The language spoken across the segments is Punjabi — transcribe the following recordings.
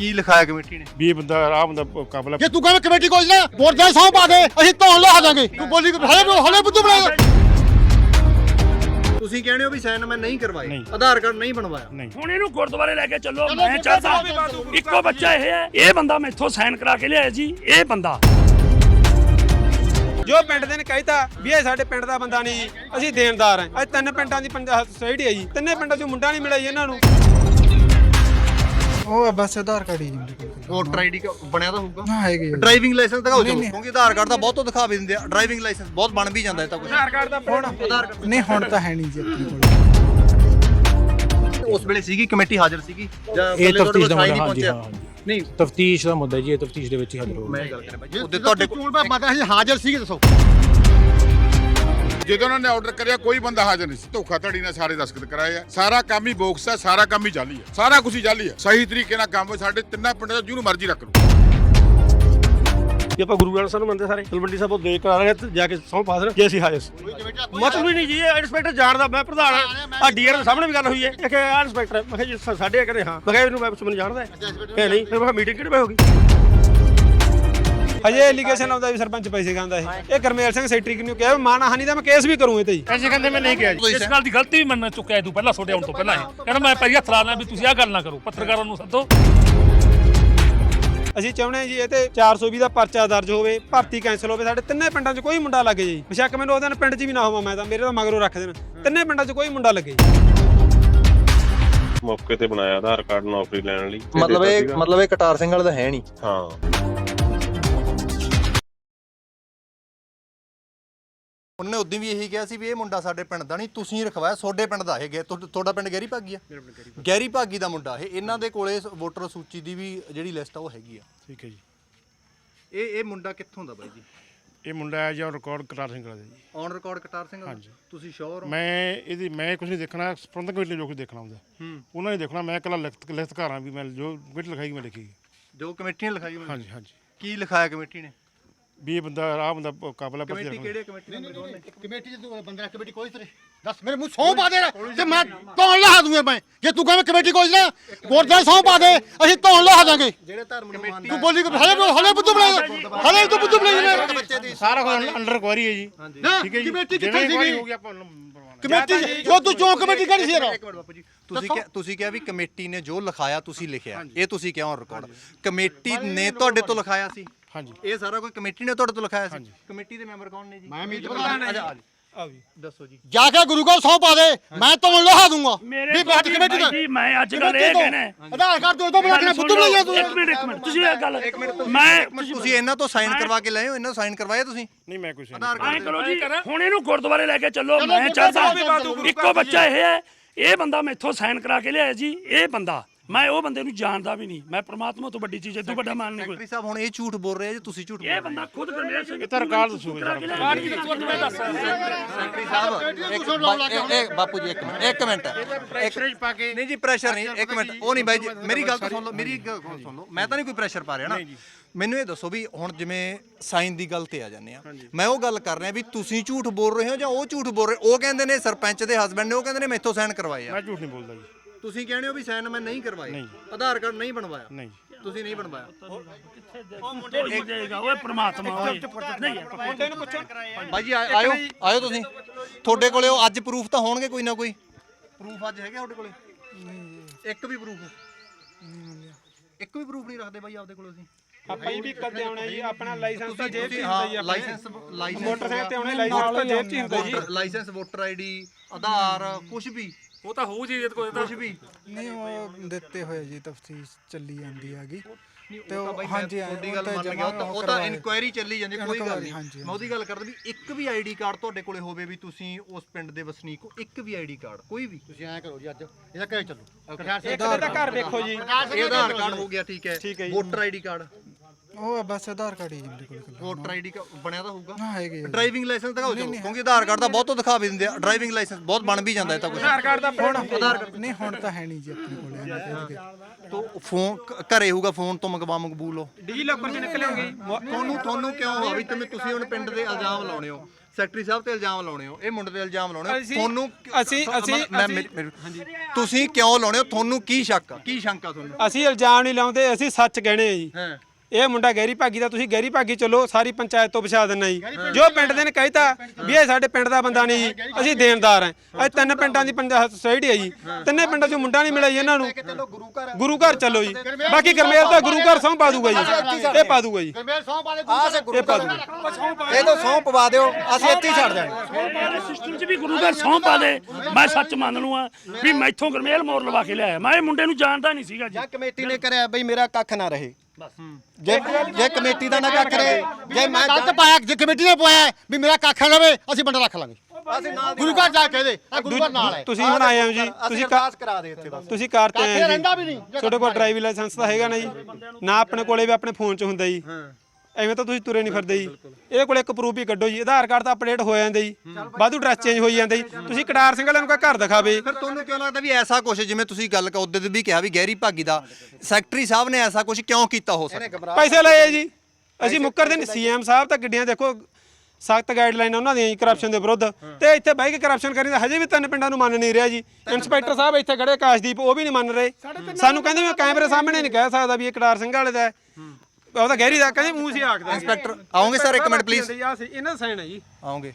ਕੀ ਲਿਖਾਇਆ ਕਮੇਟੀ ਨੇ? ਵੀ ਇਹ ਬੰਦਾ ਆਹ ਬੰਦਾ ਕਾਬਲ ਜੇ ਤੂੰ ਕਹਵੇਂ ਕਮੇਟੀ ਕੋਈ ਨਾ ਵੋਟ ਦੇ ਸੌ ਪਾ ਦੇ ਅਸੀਂ ਧੌਣ ਲਾ ਦਾਂਗੇ ਤੂੰ ਬੋਲੀ ਹਲੇ ਹਲੇ ਬੁੱਧੂ ਬਣਾਇਆ। ਤੁਸੀਂ ਕਹਿੰਦੇ ਹੋ ਵੀ ਸਾਈਨ ਮੈਂ ਨਹੀਂ ਕਰਵਾਏ ਨਹੀਂ। ਆਧਾਰ ਕਾਰਡ ਨਹੀਂ ਬਣਵਾਇਆ। ਨਹੀਂ। ਹੁਣ ਇਹਨੂੰ ਗੁਰਦੁਆਰੇ ਲੈ ਕੇ ਚੱਲੋ ਮੈਂ ਚਾਹਤਾ ਇੱਕੋ ਬੱਚਾ ਇਹ ਹੈ ਇਹ ਬੰਦਾ ਮੈਥੋਂ ਸਾਈਨ ਕਰਾ ਕੇ ਲਿਆਇਆ ਜੀ ਇਹ ਬੰਦਾ। ਜੋ ਪਿੰਡ ਦੇ ਨੇ ਕਹਿਤਾ ਵੀ ਇਹ ਸਾਡੇ ਪਿੰਡ ਦਾ ਬੰਦਾ ਨਹੀਂ ਜੀ ਅਸੀਂ ਦੇਣਦਾਰ ਹਾਂ। ਅੱਜ ਤਿੰਨ ਪਿੰਡਾਂ ਦੀ ਪੰਜਾਬ ਸੋਸਾਇਟੀ ਹੈ ਜੀ ਤਿੰਨੇ ਪਿੰਡਾਂ 'ਚੋਂ ਮੁੰਡਾ ਨਹੀਂ ਮਿਲਿਆ ਜੀ ਇਹਨਾਂ ਨੂੰ। ਉਹ ਬਸ ਆਧਾਰ ਕਾਰਡ ਹੀ ਮੇਰੇ ਕੋਲ ਵੋਟਰ ਆਈਡੀ ਬਣਿਆ ਤਾਂ ਹੋਊਗਾ। ਹਾਂ ਹੈਗੇ ਆ। ਡਰਾਈਵਿੰਗ ਲਾਇਸੈਂਸ ਦਿਖਾਓ ਚਲੋ ਕਿਉਂਕਿ ਆਧਾਰ ਕਾਰਡ ਤਾਂ ਬਹੁਤੋਂ ਦਿਖਾ ਵੀ ਦਿੰਦੇ ਆ। ਡਰਾਈਵਿੰਗ ਲਾਇਸੈਂਸ ਬਹੁਤ ਬਣ ਵੀ ਜਾਂਦਾ ਹੈ ਤਾਂ ਕੁਝ ਆਧਾਰ ਕਾਰਡ ਦਾ ਹੁਣ ਆਧਾਰ ਕਾਰਡ ਨਹੀਂ ਹੁਣ ਤਾਂ ਹੈ ਨਹੀਂ ਜੀ ਆਪਣੇ ਕੋਲ। ਉਸ ਵੇਲੇ ਸੀਗੀ ਕਮੇਟੀ ਹਾਜ਼ਰ ਸੀਗੀ ਜਾਂ ਇਹ ਤਫਤੀਸ਼ ਦਾ ਮੁੱਦਾ ਹੀ ਹਾਂਜੀ ਪਹੁੰਚਿਆ? ਹਾਂ ਨਹੀਂ। ਤਫਤੀਸ਼ ਦਾ ਮੁੱਦਾ ਜੀ ਇਹ ਤਫਤੀਸ਼ ਦੇ ਵਿੱਚ ਹੀ ਹਾਜ਼ਰ ਹੋਊਗਾ। ਮੈਂ ਇਹ ਗੱਲ ਕਰ ਰਿਹਾ ਬਾਈ ਜੇ ਉਹਦੇ ਤੁਹਾਡੇ ਕੋਲ ਅਸੀਂ ਹਾਜ਼ਰ ਸੀਗੇ ਦੱਸੋ। ਜਦੋਂ ਉਹਨਾਂ ਨੇ ਆਰਡਰ ਕਰਿਆ ਕੋਈ ਬੰਦਾ ਹਾਜ਼ਰ ਨਹੀਂ ਸੀ। ਧੋਖਾ ਧੜੀ ਨਾਲ ਸਾਰੇ ਦਸਖਤ ਕਰਾਏ ਆ। ਸਾਰਾ ਕੰਮ ਹੀ ਬੋਕਸ ਆ ਸਾਰਾ ਕੰਮ ਹੀ ਜਾਲੀ ਆ। ਸਾਰਾ ਕੁਝ ਹੀ ਜਾਲੀ ਆ। ਸਹੀ ਤਰੀਕੇ ਨਾਲ ਕੰਮ ਸਾਡੇ ਤਿੰਨਾਂ ਪਿੰਡਾਂ ਦਾ ਜਿਹਨੂੰ ਮਰਜ਼ੀ ਰੱਖ ਲਓ। ਜੇ ਆਪਾਂ ਗੁਰੂ ਗ੍ਰੰਥ ਸਾਹਿਬ ਨੂੰ ਮੰਨਦੇ ਸਾਰੇ। ਤਲਵੰਡੀ ਸਾਹਿਬ ਤੋਂ ਦੇਖ ਕਰਾ ਰਹੇ ਤੇ ਜਾ ਕੇ ਸੌਂ ਪਾ ਦੇਣ ਜੇ ਅਸੀਂ ਹਾਜ਼ਰ ਮਤਲਬ ਹੀ ਨਹੀਂ ਜੀ ਇਹ ਇੰਸਪੈਕਟਰ ਜਾਣਦਾ ਮੈਂ ਪ੍ਰਧਾਨ ਆ। ਡੀਆਰ ਦੇ ਸਾਹਮਣੇ ਵੀ ਗੱਲ ਹੋਈ ਹੈ। ਇਹ ਕਿ ਆ। ਹੈ। ਮੈਂ ਕਿਹਾ ਜੀ ਸਾਡੇ ਕਹਿੰਦੇ ਹਾਂ। ਮੈਂ ਕਿਹਾ ਇਹਨੂੰ ਮੈਂ ਮੈਨੂੰ ਜਾਣਦਾ ਹੈ। ਕਿ ਨਹੀਂ? ਫਿਰ ਮੈਂ ਮੀਟਿੰਗ ਕਿਹੜੇ ਵੇ ਹੋ ਗਈ? ਹਜੇ ਐਲੀਗੇਸ਼ਨ ਆਉਂਦਾ ਵੀ ਸਰਪੰਚ ਪੈਸੇ ਖਾਂਦਾ ਇਹ। ਇਹ ਗਰਮੇਲ ਸਿੰਘ ਸੈਕਟਰੀ ਨੂੰ ਕਿਹਾ ਮਾਨਹਾਨੀ ਦਾ ਮੈਂ ਕੇਸ ਵੀ ਕਰੂੰ ਇਹ ਤੇ ਜੀ। ਐਸੇ ਕਹਿੰਦੇ ਮੈਂ ਨਹੀਂ ਕਿਹਾ ਜੀ। ਇਸ ਗੱਲ ਦੀ ਗਲਤੀ ਵੀ ਮੰਨ ਚੁੱਕਿਆ ਇਹ ਤੂੰ ਪਹਿਲਾਂ ਛੋਟੇ ਆਉਣ ਤੋਂ ਪਹਿਲਾਂ ਇਹ। ਕਹਿੰਦਾ ਮੈਂ ਪਹਿਲੀ ਹੱਥ ਲਾ ਵੀ ਤੁਸੀਂ ਆਹ ਗੱਲ ਨਾ ਕਰੋ। ਪੱਤਰਕਾਰਾਂ ਨੂੰ ਸੱਦੋ। ਅਸੀਂ ਚਾਹੁੰਦੇ ਹਾਂ ਜੀ ਇਹ ਤੇ 420 ਦਾ ਪਰਚਾ ਦਰਜ ਹੋਵੇ ਭਰਤੀ ਕੈਂਸਲ ਹੋਵੇ ਸਾਡੇ ਤਿੰਨੇ ਪਿੰਡਾਂ 'ਚ ਕੋਈ ਮੁੰਡਾ ਲੱਗੇ ਜੀ। ਬੇਸ਼ੱਕ ਮੈਨੂੰ ਉਹਦੇ ਨਾਲ ਪਿੰਡ 'ਚ ਵੀ ਨਾ ਹੋਵਾਂ ਮੈਂ ਤਾਂ ਮੇਰੇ ਤਾਂ ਮਗਰੋਂ ਰੱਖ ਦੇਣ। ਤਿੰਨੇ ਪਿੰਡਾਂ 'ਚ ਕੋਈ ਮੁੰਡਾ ਲੱਗੇ ਮੌਕੇ ਤੇ ਬਣਾਇਆ ਆਧਾਰ ਕਾਰਡ ਨੌਕਰੀ ਲੈਣ ਲਈ। ਮਤਲਬ ਇਹ। ਮਤਲਬ ਇਹ ਕਟਾਰ ਸਿੰਘ ਵਾਲਾ ਤਾਂ ਹੈ ਨਹੀਂ। ਹਾਂ। ਉਹਨੇ ਉਦੋਂ ਵੀ ਇਹੀ ਕਿਹਾ ਸੀ ਵੀ ਇਹ ਮੁੰਡਾ ਸਾਡੇ ਪਿੰਡ ਦਾ ਨਹੀਂ ਤੁਸੀਂ ਰਖਵਾਇਆ ਤੁਹਾਡੇ ਪਿੰਡ ਦਾ ਇਹ ਤੁਹਾਡਾ ਪਿੰਡ ਗੈਰੀ ਭਾਗੀ ਆ? ਗੈਰੀ ਭਾਗੀ। ਦਾ ਮੁੰਡਾ ਇਹ ਇਹਨਾਂ ਦੇ ਕੋਲੇ ਵੋਟਰ ਸੂਚੀ ਦੀ ਵੀ ਜਿਹੜੀ ਲਿਸਟ ਆ ਉਹ ਹੈਗੀ ਆ। ਠੀਕ ਹੈ ਜੀ। ਇਹ ਇਹ ਮੁੰਡਾ ਕਿੱਥੋਂ ਦਾ ਬਾਈ ਜੀ? ਇਹ ਮੁੰਡਾ ਹੈ ਜੀ ਰਿਕਾਰਡ ਕਰਾ ਸਿੰਘ ਦੇ ਜੀ। ਔਨ ਰਿਕਾਰਡ ਕਟਾਰ ਸਿੰਘ ਦਾ? ਹਾਂਜੀ। ਤੁਸੀਂ ਸ਼ੋਰ ਹੋ? ਮੈਂ ਇਹਦੀ ਮੈਂ ਕੁਝ ਨਹੀਂ ਦੇਖਣਾ ਕਮੇਟੀ ਨੇ ਜੋ ਕੁਝ ਦੇਖਣਾ ਹੁੰਦਾ। ਉਹਨਾਂ ਨੇ ਦੇਖਣਾ ਮੈਂ ਇਕੱਲਾ ਲਿਖਤ ਲਿਖਤ ਘਰਾਂ ਵੀ ਮੈਂ ਜੋ ਕਮੇਟੀ ਲਿਖਾਈ ਮੈਂ ਲਿਖੀ। ਜੋ ਕਮੇਟੀ ਨੇ ਲਿਖਾਈ ਹੋਈ ਹਾਂਜੀ ਹਾਂਜੀ। ਕੀ ਲਿਖਾਇਆ ਕਮੇਟੀ ਨੇ? ਵੀ ਇਹ ਬੰਦਾ ਆਹ ਬੰਦਾ ਕਾਬਲ ਹੈ ਪੱਚੀ ਕਮੇਟੀ। ਰੱਖਣ ਕਿਹੜੇ ਕਮੇਟੀ ਨੇ ਕਮੇਟੀ ਚ ਤੂੰ ਬੰਦਾ ਕਮੇਟੀ ਕੋਈ ਤੇਰੇ ਦੱਸ ਮੇਰੇ ਮੂੰਹ ਸੌ ਪਾ ਦੇ ਤੇ ਮੈਂ ਧੌਣ ਲਾ ਦੂੰਗਾ ਮੈਂ। ਜੇ ਤੂੰ ਕਹਵੇਂ ਕਮੇਟੀ ਕੋਈ ਨਾ ਦੇ ਸੌ ਪਾ ਦੇ ਅਸੀਂ ਧੌਣ ਲਾ ਦਾਂਗੇ। ਜਿਹੜੇ ਧਰਮ ਨੂੰ ਮੰਨਦਾ। ਤੂੰ ਬੋਲੀ ਹਲੇ ਹਲੇ ਬੁੱਧੂ ਬਣਾਇਆ ਹਲੇ ਤੂੰ ਬੁੱਧੂ ਬਣਾਇਆ ਬੱਚੇ ਦੀ ਸਾਰਾ ਕੁਝ ਅੰਡਰ ਕੁਆਰੀ ਹੈ ਜੀ। ਠੀਕ ਹੈ ਜੀ। ਕਮੇਟੀ ਕਿੱਥੇ ਸੀਗੀ? ਹੋ ਗਈ ਆਪਾਂ ਨੂੰ ਪ੍ਰਵਾਨ ਕਮੇਟੀ ਜੋ ਤੂੰ ਚੋਣ ਕਮੇਟੀ ਕਿਹੜੀ ਸੀ ਯਾਰ ਇੱਕ ਮਿੰਟ ਬਾਪੂ ਜੀ। ਤੁਸੀਂ ਕਿਹਾ ਤੁਸੀਂ ਕਿਹਾ ਵੀ ਕਮੇਟੀ ਨੇ ਜੋ ਲਿਖਾਇਆ ਤੁਸੀਂ ਲਿਖਿਆ। ਇਹ ਤੁਸੀਂ ਕਿਹਾ ਔਨ ਰਿਕਾਰਡ ਕਮੇਟੀ ਨੇ ਤੁਹਾਡੇ ਤੋਂ ਲਿਖਾਇਆ ਸੀ। ਹਾਂਜੀ। ਇਹ ਸਾਰਾ ਕੋਈ ਕਮੇਟੀ ਨੇ ਤੁਹਾਡੇ ਤੋਂ ਲਿਖਾਇਆ ਸੀ? ਕਮੇਟੀ ਦੇ ਮੈਂਬਰ ਕੌਣ ਨੇ ਜੀ? ਮੈਂ ਮੀਤ ਆ ਵੀ ਦੱਸੋ ਜੀ। ਜਾ ਕੇ ਗੁਰੂ ਘਰ ਸੌ ਪਾ ਦੇ। ਮੈਂ ਧੌਣ ਲਾ ਦੂੰਗਾ। ਵੀ ਬਾਤ ਕਮੇਟੀ ਦਾ ਜੀ ਮੈਂ ਅੱਜ ਕੱਲ ਇਹ ਕਹਿਣਾ ਹੈ। ਆਧਾਰ ਕਾਰਡ ਦੋ ਦੋ ਬਣਾ ਕੇ ਬੁੱਧੂ ਬਣਾਇਆ ਤੂੰ। ਇੱਕ ਮਿੰਟ ਇੱਕ ਮਿੰਟ। ਤੁਸੀਂ ਇਹ ਗੱਲ ਮੈਂ ਤੁਸੀਂ ਇਹਨਾਂ ਤੋਂ ਸਾਈਨ ਕਰਵਾ ਕੇ ਲਏ ਹੋ? ਇਹਨਾਂ ਤੋਂ ਸਾਈਨ ਕਰਵਾਏ ਤੁਸੀਂ? ਨਹੀਂ ਮੈਂ ਕੁਝ ਆਧਾਰ ਐਂ ਕਾਰਡ ਕਰੋ। ਜੀ ਹੁਣ ਇਹਨੂੰ ਗੁਰਦੁਆਰੇ ਲੈ ਕੇ ਚੱਲੋ। ਮੈਂ ਚਾਹਤਾ ਇੱਕੋ ਬੱਚਾ ਇਹ ਹੈ। ਇਹ ਬੰਦਾ ਮੈਥੋਂ ਸਾਈਨ ਕਰਾ ਕੇ ਲਿਆਇਆ ਜੀ। ਇਹ ਬੰਦਾ ਮੈਂ ਉਹ ਬੰਦੇ ਨੂੰ ਜਾਣਦਾ ਵੀ ਨਹੀਂ। ਮੈਂ ਪ੍ਰਮਾਤਮਾ ਤੋਂ ਵੱਡੀ ਚੀਜ਼ ਇਦੋਂ ਵੱਡਾ ਮਾਨ ਨਹੀਂ ਕੋਈ। ਸੈਕਟਰੀ ਸਾਹਿਬ ਹੁਣ ਇਹ ਝੂਠ ਬੋਲ ਰਹੇ ਆ ਜੀ ਤੁਸੀਂ ਝੂਠ ਬੋਲ ਇਹ ਰਹੇ ਬੰਦਾ ਖੁਦ ਗਰਮੇਲ ਸਿੰਘ ਇਹ ਤਾਂ ਰਿਕਾਰਡ ਦੱਸੂਗਾ ਸੈਕਟਰੀ ਸਾਹਿਬ ਇੱਕ ਬਾਪੂ ਜੀ ਇੱਕ ਮਿੰਟ ਇੱਕ ਮਿੰਟ। ਪ੍ਰੈਸ਼ਰ ਪਾ ਕੇ ਨਹੀਂ ਜੀ ਪ੍ਰੈਸ਼ਰ ਨਹੀਂ ਇੱਕ ਮਿੰਟ। ਉਹ ਨਹੀਂ ਬਾਈ ਜੀ ਮੇਰੀ ਗੱਲ ਤਾਂ ਸੁਣ ਲਓ ਮੇਰੀ ਗੱਲ ਸੁਣ ਲਓ। ਮੈਂ ਤਾਂ ਨਹੀਂ ਕੋਈ ਪ੍ਰੈਸ਼ਰ ਪਾ ਰਿਹਾ ਨਾ। ਮੈਨੂੰ ਇਹ ਦੱਸੋ ਵੀ ਹੁਣ ਜਿਵੇਂ ਸਾਈਨ ਦੀ ਗੱਲ ਤੇ ਆ ਜਾਂਦੇ ਆ ਮੈਂ ਉਹ ਗੱਲ ਕਰ ਰਿਹਾ ਵੀ ਤੁਸੀਂ ਝੂਠ ਬੋਲ ਰਹੇ ਹੋ ਜਾਂ ਉਹ ਝੂਠ ਬੋਲ ਰਹੇ ਉਹ ਕਹਿੰਦੇ ਨੇ ਸਰਪੰਚ ਦੇ ਹਸਬੰਡ ਨੇ ਉਹ ਕਹਿੰਦੇ ਨੇ ਮੈਥੋਂ ਸਾਈਨ ਕਰਵਾਏ ਆ। ਮੈਂ ਝੂਠ ਨਹੀਂ ਬੋਲਦਾ ਜੀ। ਤੁਸੀਂ ਕਹਿੰਦੇ ਹੋ ਵੀ ਸਾਈਨ ਮੈਂ ਨਹੀਂ ਕਰਵਾਏ ਨਹੀਂ। ਆਧਾਰ ਕਾਰਡ ਨਹੀਂ ਬਣਵਾਇਆ। ਨਹੀਂ। ਤੁਸੀਂ ਨਹੀਂ ਬਣਵਾਇਆ। ਉਹ ਮੁੰਡੇ ਨੂੰ ਦੇਗਾ ਓਏ ਪ੍ਰਮਾਤਮਾ ਓਏ। ਨਹੀਂ ਬਾਈ ਜੀ ਆ- ਆਇਓ ਆਇਓ ਤੁਸੀਂ। ਤੁਹਾਡੇ ਕੋਲੇ ਉਹ ਅੱਜ ਪ੍ਰੂਫ ਤਾਂ ਹੋਣਗੇ ਕੋਈ ਨਾ ਕੋਈ? ਪ੍ਰੂਫ ਅੱਜ ਹੈਗਾ ਤੁਹਾਡੇ ਕੋਲੇ? ਇੱਕ ਵੀ ਪ੍ਰੂਫ ਇੱਕ ਵੀ ਪ੍ਰੂਫ ਨਹੀਂ ਰੱਖਦੇ ਬਾਈ ਆਪਦੇ ਕੋਲ ਅਸੀਂ। ਆਪਾਂ ਹੀ ਵੀ ਕਦੇ ਆਉਣਾ ਜੀ ਆਪਣਾ ਲਾਇਸੈਂਸ ਤਾਂ ਜੇਬ 'ਚ ਹਾਂ ਹੁੰਦਾ ਜੀ ਆਪਣੇ। ਲਾਇਸੈਂਸ ਲਾਇਸੈਂਸ ਮੋਟਰਸਾਈਕਲ ਤੇ ਆਉਣੇ ਲਾਇਸੈਂਸ ਤਾਂ ਜੇਬ 'ਚ ਹੀ ਹੁੰਦਾ ਜੀ। ਲਾਇਸੈਂਸ ਵੋਟਰ ਆਈਡੀ ਆਧਾਰ ਕੁਝ ਵੀ। ਉਹ ਤਾਂ ਹੋਊ ਜੀ ਇਹ ਕੋਈ ਕੁਝ ਵੀ। ਨਹੀਂ ਉਹ ਦਿੱਤੇ ਹੋਏ ਜੀ ਤਫਤੀਸ਼ ਚੱਲੀ ਜਾਂਦੀ ਹੈਗੀ। ਤੇ ਉਹ ਹਾਂਜੀ, ਤੁਹਾਡੀ ਉਹ ਗੱਲ ਤਾਂ ਮੰਨ ਗਿਆ ਉਹ ਤਾਂ- ਉਹ ਤਾਂ। ਇਨਕੁਆਇਰੀ ਚੱਲੀ ਜਾਂਦੀ ਕੋਈ ਗੱਲ ਨਹੀਂ। ਹਾਂਜੀ, ਮੈਂ ਉਹਦੀ ਗੱਲ ਕਰਦਾ ਵੀ ਇੱਕ ਵੀ ਆਈਡੀ ਕਾਰਡ ਤੁਹਾਡੇ ਕੋਲੇ ਹੋਵੇ ਵੀ ਤੁਸੀਂ ਉਸ ਪਿੰਡ ਦੇ ਵਸਨੀਕ ਹੋ ਇੱਕ ਵੀ ਆਈਡੀ ਕਾਰਡ ਕੋਈ ਵੀ। ਤੁਸੀਂ ਐਂ ਕਰੋ ਜੀ ਅੱਜ ਇਹਦਾ ਘਰੇ ਚੱਲੋ। ਇੱਕ ਦਿਨ ਦਾ ਘਰ ਵੇਖੋ ਜੀ। ਇਹ ਆਧਾਰ ਕਾਰਡ ਹੋ ਗਿਆ ਠੀਕ ਹੈ। ਜੀ। ਵੋਟਰ ਆਈਡੀ ਕਾਰਡ ਉਹ ਬਸ ਆਧਾਰ ਕਾਰਡ ਹੀ ਮੇਰੇ ਕੋਲ ਇਕੱਲਾ। ਵੋਟਰ ਆਈਡੀ ਬਣਿਆ ਤਾਂ ਹੋਊਗਾ? ਹਾਂ ਹੈਗੇ ਆ। ਡਰਾਈਵਿੰਗ ਲਾਇਸੈਂਸ ਦਿਖਾਓ ਚਲੋ ਕਿਉਂਕਿ ਆਧਾਰ ਕਾਰਡ ਦਾ ਬਹੁਤੋਂ ਦਿਖਾ ਵੀ ਦਿੰਦੇ ਆ। ਡਰਾਈਵਿੰਗ ਲਾਇਸੈਂਸ ਬਹੁਤ ਬਣ ਵੀ ਜਾਂਦਾ ਇਹ ਤਾਂ ਕੁਝ ਆਧਾਰ ਕਾਰਡ ਦਾ ਹੁਣ ਨਹੀਂ ਹੁਣ ਤਾਂ ਹੈ ਨਹੀਂ ਜੀ ਆਪਣੇ ਕੋਲ ਇਹਨਾਂ ਦੇ ਇਹਦੇ। ਤੋ ਫੋਨ ਕ- ਘਰੇ ਹੋਊਗਾ ਫੋਨ ਤੋਂ ਮੰਗਵਾ ਮੰਗਬੂ ਲਓ। ਡੀਜੀ ਲੋਕਰ ਚ ਨਿਕਲੇਗੇ ਤੁਹਾਨੂੰ ਤੁਹਾਨੂੰ ਕਿਉਂ ਆ ਵੀ ਤੁਸੀਂ ਤੁਸੀਂ ਹੁਣ ਪਿੰਡ ਦੇ ਇਲਜ਼ਾਮ ਲਾਉਣੇ ਹੋ? ਸੈਕਟਰੀ ਸਾਹਿਬ ਤੇ ਇਲਜ਼ਾਮ ਲਾਉਣੇ ਹੋ? ਇਹ ਮੁੰਡੇ ਤੇ ਇਲਜ਼ਾਮ ਲਾਉਣੇ ਹੋ? ਅਸੀਂ- ਤੁਹਾਨੂੰ ਅਸੀਂ- ਤੁ- ਅਸੀਂ- ਮੈਂ- ਅਸੀਂ- ਮੇਰੀ- ਮੇਰੀ- ਤੁਸੀਂ ਕਿਉਂ ਲਾਉਣੇ ਹੋ? ਤੁਹਾਨੂੰ ਕੀ ਸ਼ੱਕ ਆ? ਕੀ ਸ਼ੰਕਾ ਤੁਹਾਨੂੰ? ਅਸੀਂ ਇਲਜ਼ਾਮ ਨਹੀਂ ਲਾਉਂਦੇ ਅਸੀਂ ਸੱਚ ਕਹਿਣੇ ਆ ਜੀ। ਹਾਂ। ਇਹ ਮੁੰਡਾ ਗਹਿਰੀ ਭਾਗੀ ਦਾ ਤੁਸੀਂ ਗਹਿਰੀ ਭਾਗੀ ਚੱਲੋ ਸਾਰੀ ਪੰਚਾਇਤ ਤੋਂ ਵਿਛਾ ਦੇਣਾ ਜੀ। ਜੋ ਪਿੰਡ ਦੇ ਨੇ ਕਹਿਤਾ ਵੀ ਇਹ ਸਾਡੇ ਪਿੰਡ ਦਾ ਬੰਦਾ ਨਹੀਂ ਜੀ ਅਸੀਂ ਦੇਣਦਾਰ ਹਾਂ। ਅੱਜ ਤਿੰਨ ਪਿੰਡਾਂ ਦੀ ਪੰਚਾਇਤ ਸੋਸਾਇਟੀ ਹੈ ਜੀ। ਤਿੰਨੇ ਪਿੰਡਾਂ ਚੋਂ ਮੁੰਡਾ ਨਹੀਂ ਮਿਲਿਆ ਜੀ ਇਹਨਾਂ ਨੂੰ। ਗੁਰੂ ਘਰ। ਚੱਲੋ ਜੀ। ਬਾਕੀ ਗਰਮੇਲ ਦਾ ਗੁਰੂ ਘਰ ਸੌਂ ਪਾ ਦੂਗਾ ਜੀ। ਇਹ ਪਾ ਦੂਗਾ ਜੀ। ਸੌ ਇਹ ਪਾ ਦੂਗਾ। ਇਹ ਤਾਂ ਸੌਂ ਪਵਾ ਦਿਓ ਅਸੀਂ ਇੱਥੇ ਹੀ ਛੱਡ ਦੇਣਾ ਸਿਸਟਮ 'ਚ ਵੀ ਗੁਰੂ ਘਰ ਸਹੁੰ ਪਾ ਦੇ। ਮੈਂ ਸੱਚ ਮੰਨ ਲੂਆ ਵੀ ਮੈਥੋਂ ਗਰਮੇਲ ਮੋਰ ਲਵਾ ਕੇ ਲਿਆਇਆ। ਮੈਂ ਇਹ ਮੁੰਡੇ ਨੂੰ ਜਾਣਦਾ ਨਹੀਂ ਸੀਗਾ ਜੀ ਕਮੇਟੀ ਨੇ ਕਰਿਆ ਬਈ ਮੇਰਾ ਕੱਖ ਨਾ ਰਹੇ। ਜੇ ਜੇ ਕਮੇਟੀ ਦਾ ਨਾ ਕੱਖ ਰਹੇ ਜੇ ਮੈਂ ਕੱਲ ਪਾਇਆ ਜੇ ਕਮੇਟੀ ਨੇ ਪਾਇਆ ਵੀ ਮੇਰਾ ਕੱਖ ਨਾ ਰਵੇ ਅਸੀਂ ਬੰਦਾ ਰੱਖ ਲਾਂਗੇ। ਗੁਰੂ ਘਰ ਜਾ ਕੇ ਕਹਦੇ ਆ ਗੁਰੂ ਘਰ ਨਾਲ ਹੈ। ਤੁਸੀਂ ਹੁਣ ਆਏ ਹੋ ਜੀ ਤੁਸੀਂ ਅਰਦਾਸ ਕਰਾ ਦੇ ਇੱਥੇ ਬਸ। ਤੁਸੀਂ ਕਾਰ ਤੇ ਆਏ ਕੱਖ ਜੀ। ਵੀ ਨਹੀਂ ਤੁਹਾਡੇ ਕੋਲ ਡਰਾਈਵਿੰਗ ਲਾਇਸੈਂਸ ਤਾਂ ਹੈਗਾ ਨਾ ਜੀ। ਨਾ ਆਪਣੇ ਕੋਲੇ ਵੀ ਆਪਣੇ ਫੋਨ 'ਚ ਹੁੰਦਾ ਜੀ। ਐਵੇਂ ਤਾਂ ਤੁਸੀਂ ਤੁਰੇ ਨਹੀਂ ਫਿਰਦੇ ਜੀ। ਇਹਦੇ ਕੋਲ ਇੱਕ ਪ੍ਰੂਫ ਹੀ ਕੱਢੋ ਜੀ। ਆਧਾਰ ਕਾਰਡ ਤਾਂ ਅਪਡੇਟ ਹੋ ਜਾਂਦਾ ਜੀ। ਵਾਧੂ ਡਰੈਸ ਚੇਂਜ ਹੋਈ ਜਾਂਦਾ ਜੀ। ਤੁਸੀਂ ਕਟਾਰ ਸਿੰਘ ਵਾਲਿਆਂ ਨੂੰ ਕੋਈ ਘਰ ਦਿਖਾਵੇ। ਫਿਰ ਤੁਹਾਨੂੰ ਕਿਉਂ ਲੱਗਦਾ ਵੀ ਐਸਾ ਕੁਝ ਜਿਵੇਂ ਤੁਸੀਂ ਗੱਲ ਉਹਦੇ ਤੇ ਵੀ ਕਿਹਾ ਵੀ ਗਹਿਰੀ ਭਾਗੀ ਦਾ ਸੈਕਟਰੀ ਸਾਹਿਬ ਨੇ ਐਸਾ ਕੁਝ ਕਿਉਂ ਕੀਤਾ ਹੋ ਸਕਦਾ? ਪੈਸੇ ਲਏ ਜੀ। ਅਸੀਂ ਮੁੱਕਰਦੇ ਨਹੀਂ। ਸੀਐਮ ਸਾਹਿਬ ਤਾਂ ਗੱਡੀਆਂ ਦੇਖੋ ਸਖਤ ਗਾਈਡਲਾਈਨ ਉਹਨਾਂ ਦੀਆਂ ਜੀ ਕਰਪਸ਼ਨ ਦੇ ਵਿਰੁੱਧ। ਤੇ ਇੱਥੇ ਬਹਿ ਕੇ ਕਰਪਸ਼ਨ ਕਰੀ ਤਾਂ ਹਜੇ ਵੀ ਤਿੰਨ ਪਿੰਡਾਂ ਨੂੰ ਮੰਨ ਨਹੀਂ ਰਿਹਾ ਜੀ। ਇੰਸਪੈਕਟਰ ਸਾਹਿਬ ਇੱਥੇ ਖੜੇ ਆਕਾਸ਼ਦੀਪ ਉਹ ਵੀ ਨਹੀਂ ਮੰਨ ਰਹੇ। ਸਾਨੂੰ ਕਹਿੰਦੇ ਮੈਂ ਕੈਮਰੇ ਸਾਹਮਣੇ ਨਹੀਂ ਕਹਿ ਸਕਦਾ ਵੀ ਇਹ ਕਟਾਰ ਸਿੰਘ ਵਾਲੇ ਦਾ ਹੈ। ਉਹ ਤਾਂ ਗਹਿਰੀ ਦਾ ਕਹਿੰਦੇ ਮੂੰਹ ਸੀ ਆਖਦਾ ਇੰਸਪੈਕਟਰ ਆਓਗੇ ਸਰ ਇੱਕ ਮਿੰਟ ਪਲੀਜ਼ ਇਹਨਾਂ ਦਾ ਸਾਈਨ ਹੈ ਜੀ। ਆਓਗੇ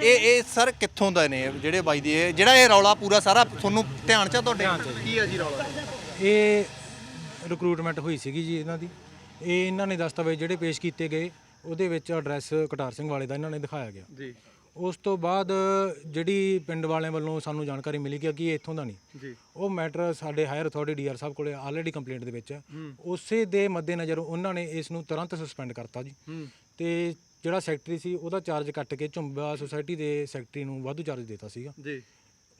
ਇਹ ਇਹ ਸਰ ਕਿੱਥੋਂ ਦਾ ਨੇ ਜਿਹੜੇ ਬਾਈ ਦੀ ਇਹ ਜਿਹੜਾ ਇਹ ਰੌਲਾ ਪੂਰਾ ਸਾਰਾ ਤੁਹਾਨੂੰ ਧਿਆਨ ਚ ਆ ਤੁਹਾਡੇ? ਕੀ ਹੈ ਜੀ ਰੌਲਾ? ਇਹ ਰਿਕਰੂਟਮੈਂਟ ਹੋਈ ਸੀਗੀ ਜੀ ਇਹਨਾਂ ਦੀ। ਇਹ ਇਹਨਾਂ ਨੇ ਦਸਤਾਵੇਜ਼ ਜਿਹੜੇ ਪੇਸ਼ ਕੀਤੇ ਗਏ ਉਹਦੇ ਵਿੱਚ ਐਡਰੈਸ ਕਟਾਰ ਸਿੰਘ ਵਾਲੇ ਦਾ ਇਹਨਾਂ ਨੇ ਦਿਖਾਇਆ ਗਿਆ। ਜੀ। ਉਸ ਤੋਂ ਬਾਅਦ ਜਿਹੜੀ ਪਿੰਡ ਵਾਲਿਆਂ ਵੱਲੋਂ ਸਾਨੂੰ ਜਾਣਕਾਰੀ ਮਿਲੀ ਕਿ ਇਹ ਇੱਥੋਂ ਦਾ ਨਹੀਂ। ਜੀ। ਉਹ ਮੈਟਰ ਸਾਡੇ ਹਾਇਰ ਅਥਾਰਟੀ ਡੀਆਰ ਸਾਹਿਬ ਕੋਲੇ ਆਲਰੇਡੀ ਕੰਪਲੇਂਟ ਦੇ ਵਿੱਚ। ਹੈ। ਉਸੇ ਦੇ ਮੱਦੇਨਜ਼ਰ ਉਹਨਾਂ ਨੇ ਇਸ ਨੂੰ ਤੁਰੰਤ ਸਸਪੈਂਡ ਕਰਤਾ ਜੀ। ਤੇ ਜਿਹੜਾ ਸੈਕਟਰੀ ਸੀ ਉਹਦਾ ਚਾਰਜ ਕੱਟ ਕੇ ਝੁੰਬਾ ਸੁਸਾਇਟੀ ਦੇ ਸੈਕਟਰੀ ਨੂੰ ਵਾਧੂ ਚਾਰਜ ਦਿੱਤਾ ਸੀਗਾ। ਜੀ।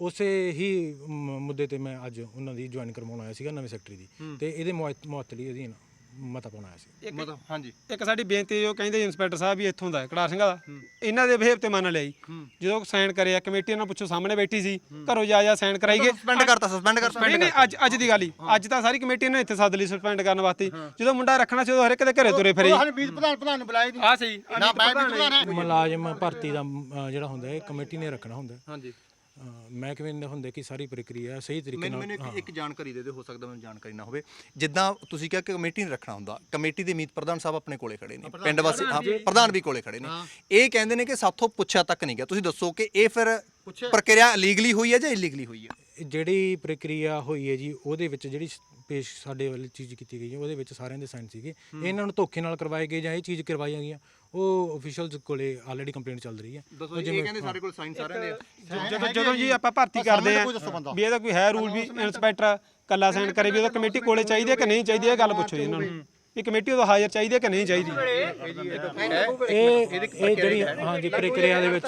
ਉਸੇ ਹੀ ਮੁੱਦੇ ਤੇ ਮੈਂ ਅੱਜ ਉਹਨਾਂ ਦੀ ਜੁਆਇਨ ਕਰਵਾਉਣ ਆਇਆ ਸੀਗਾ ਨਵੇਂ ਸੈਕਟਰੀ ਦੀ। ਤੇ ਇਹਦੇ ਮੁਅੱਤਲੀ ਅਧੀਨ। ਮਤਾ ਪਾਉਣ ਆਇਆ ਸੀ। ਮਤਲਬ ਹਾਂਜੀ। ਇੱਕ ਸਾਡੀ ਬੇਨਤੀ ਜੋ ਕਹਿੰਦੇ ਇੰਸਪੈਕਟਰ ਸਾਹਿਬ ਵੀ ਇੱਥੋਂ ਦਾ ਹੈ ਸਿੰਘ ਦਾ ਇਹਨਾਂ ਦੇ ਬਿਹੇਵ ਤੇ ਮੰਨ ਲਿਆ ਜੀ। ਜਦੋਂ ਸਾਈਨ ਕਰਿਆ ਕਮੇਟੀ ਨਾਲ ਪੁੱਛੋ ਸਾਹਮਣੇ ਬੈਠੀ ਸੀ ਘਰੋਂ ਜਾ ਜਾ ਸਾਈਨ ਕਰਾਈਏ ਸਸਪੈਂਡ ਕਰਤਾ ਸਸਪੈਂਡ ਕਰਤਾ। ਨਹੀਂ ਨਹੀਂ ਅੱਜ ਅੱਜ ਦੀ ਗੱਲ ਹੀ। ਅੱਜ ਤਾਂ ਸਾਰੀ ਕਮੇਟੀ ਨੇ ਇੱਥੇ ਸੱਦ ਲਈ ਸਸਪੈਂਡ ਕਰਨ ਵਾਸਤੇ। ਜਦੋਂ ਮੁੰਡਾ ਰੱਖਣਾ ਸੀ ਉਦੋਂ ਹਰ ਇੱਕ ਦੇ ਘਰੇ ਤੁਰੇ ਫਿਰੇ ਸਾਨੂੰ ਵੀਰ ਪ੍ਰਧਾਨ ਪ੍ਰਧਾਨ ਨੂੰ ਬੁਲਾਇਆ ਨਹੀਂ ਆ ਸਹੀ। ਨਾ ਮੈਂ ਵੀ ਪ੍ਰਧਾਨ ਹਾਂ। ਮੁਲਾਜ਼ਮ ਭਰਤੀ ਦਾ ਜਿਹੜਾ ਹੁੰਦਾ ਹੈ ਕਮੇਟੀ ਨੇ ਰੱਖਣਾ ਹੁੰਦਾ ਹੈ। ਹਾਂਜੀ। ਮਹਿਕਮੇ ਨੇ ਹੁੰਦੇ ਕਿ ਸਾਰੀ ਪ੍ਰਕਿਰਿਆ ਸਹੀ ਤਰੀਕੇ ਮੈਨੂੰ ਨਾਲ ਮੈਨੂੰ ਇੱਕ ਇੱਕ ਜਾਣਕਾਰੀ ਦੇ ਦਿਓ ਹੋ ਸਕਦਾ ਮੈਨੂੰ ਜਾਣਕਾਰੀ ਨਾ ਹੋਵੇ। ਜਿੱਦਾਂ ਤੁਸੀਂ ਕਿਹਾ ਕਿ ਕਮੇਟੀ ਨੇ ਰੱਖਣਾ ਹੁੰਦਾ ਕਮੇਟੀ ਦੇ ਮੀਤ ਪ੍ਰਧਾਨ ਸਾਹਿਬ ਆਪਣੇ ਕੋਲੇ ਖੜੇ ਨੇ ਪਿੰਡ ਵਾਸੀ ਹਾਂ ਪ੍ਰਧਾਨ ਵੀ ਕੋਲੇ ਖੜੇ ਨੇ। ਇਹ ਕਹਿੰਦੇ ਨੇ ਕਿ ਸਾਥੋਂ ਪੁੱਛਿਆ ਤੱਕ ਨਹੀਂ ਗਿਆ। ਤੁਸੀਂ ਦੱਸੋ ਕਿ ਇਹ ਫਿਰ ਪ੍ਰਕਿਰਿਆ ਲੀਗਲੀ ਹੋਈ ਹੈ ਜਾਂ ਇਲੀਗਲੀ ਹੋਈ ਹੈ? ਜਿਹੜੀ ਪ੍ਰਕਿਰਿਆ ਹੋਈ ਹੈ ਜੀ ਉਹਦੇ ਵਿੱਚ ਜਿਹੜੀ ਸ- ਪੇਸ਼ ਸਾਡੇ ਵੱਲ ਚੀਜ਼ ਕੀਤੀ ਗਈ ਹੈ ਉਹਦੇ ਵਿੱਚ ਸਾਰਿਆਂ ਦੇ ਸਾਈਨ ਸੀਗੇ। ਇਹਨਾਂ ਨੂੰ ਧੋਖੇ ਨਾਲ ਕਰਵਾਏ ਗਏ ਜਾਂ ਇਹ ਚੀਜ਼ ਕਰਵਾਈਆਂ ਗਈਆਂ ਉਹ ਅਫੀਸ਼ੀਅਲਸ ਕੋਲੇ ਆਲਰੇਡੀ ਕੰਪਲੇਂਟ ਚੱਲ ਰਹੀ ਹੈ। ਦੱਸੋ ਇਹ ਕਹਿੰਦੇ ਸਾਡੇ ਕੋਲ ਸਾਈਨ ਸਾਰਿਆਂ ਦੇ ਆ। ਜਦੋਂ ਜਦੋਂ ਜੀ ਆਪਾਂ ਭਰਤੀ ਕਰਦੇ ਆ ਵੀ ਇਹਦਾ ਕੋਈ ਹੈ ਰੂਲ ਵੀ ਇੰਸਪੈਕਟਰ ਕੱਲਾ ਸਾਈਨ ਕਰੇ ਵੀ ਉਹਦਾ ਕਮੇਟੀ ਕੋਲੇ ਚਾਹੀਦੀ ਹੈ ਕਿ ਨਹੀਂ ਚਾਹੀਦੀ ਇਹ ਗੱਲ ਪੁੱਛੋ ਜੀ ਇਹਨਾਂ ਨੂੰ। ਵੀ ਕਮੇਟੀ ਉਦੋਂ ਹਾਜ਼ਰ ਚਾਹੀਦੀ ਹੈ ਕਿ ਨਹੀਂ ਚਾਹੀਦੀ? ਇਹ ਇਹ ਜਿਹੜੀ ਹਾਂਜੀ ਪ੍ਰਕਿਰਿਆ ਦੇ ਵਿੱਚ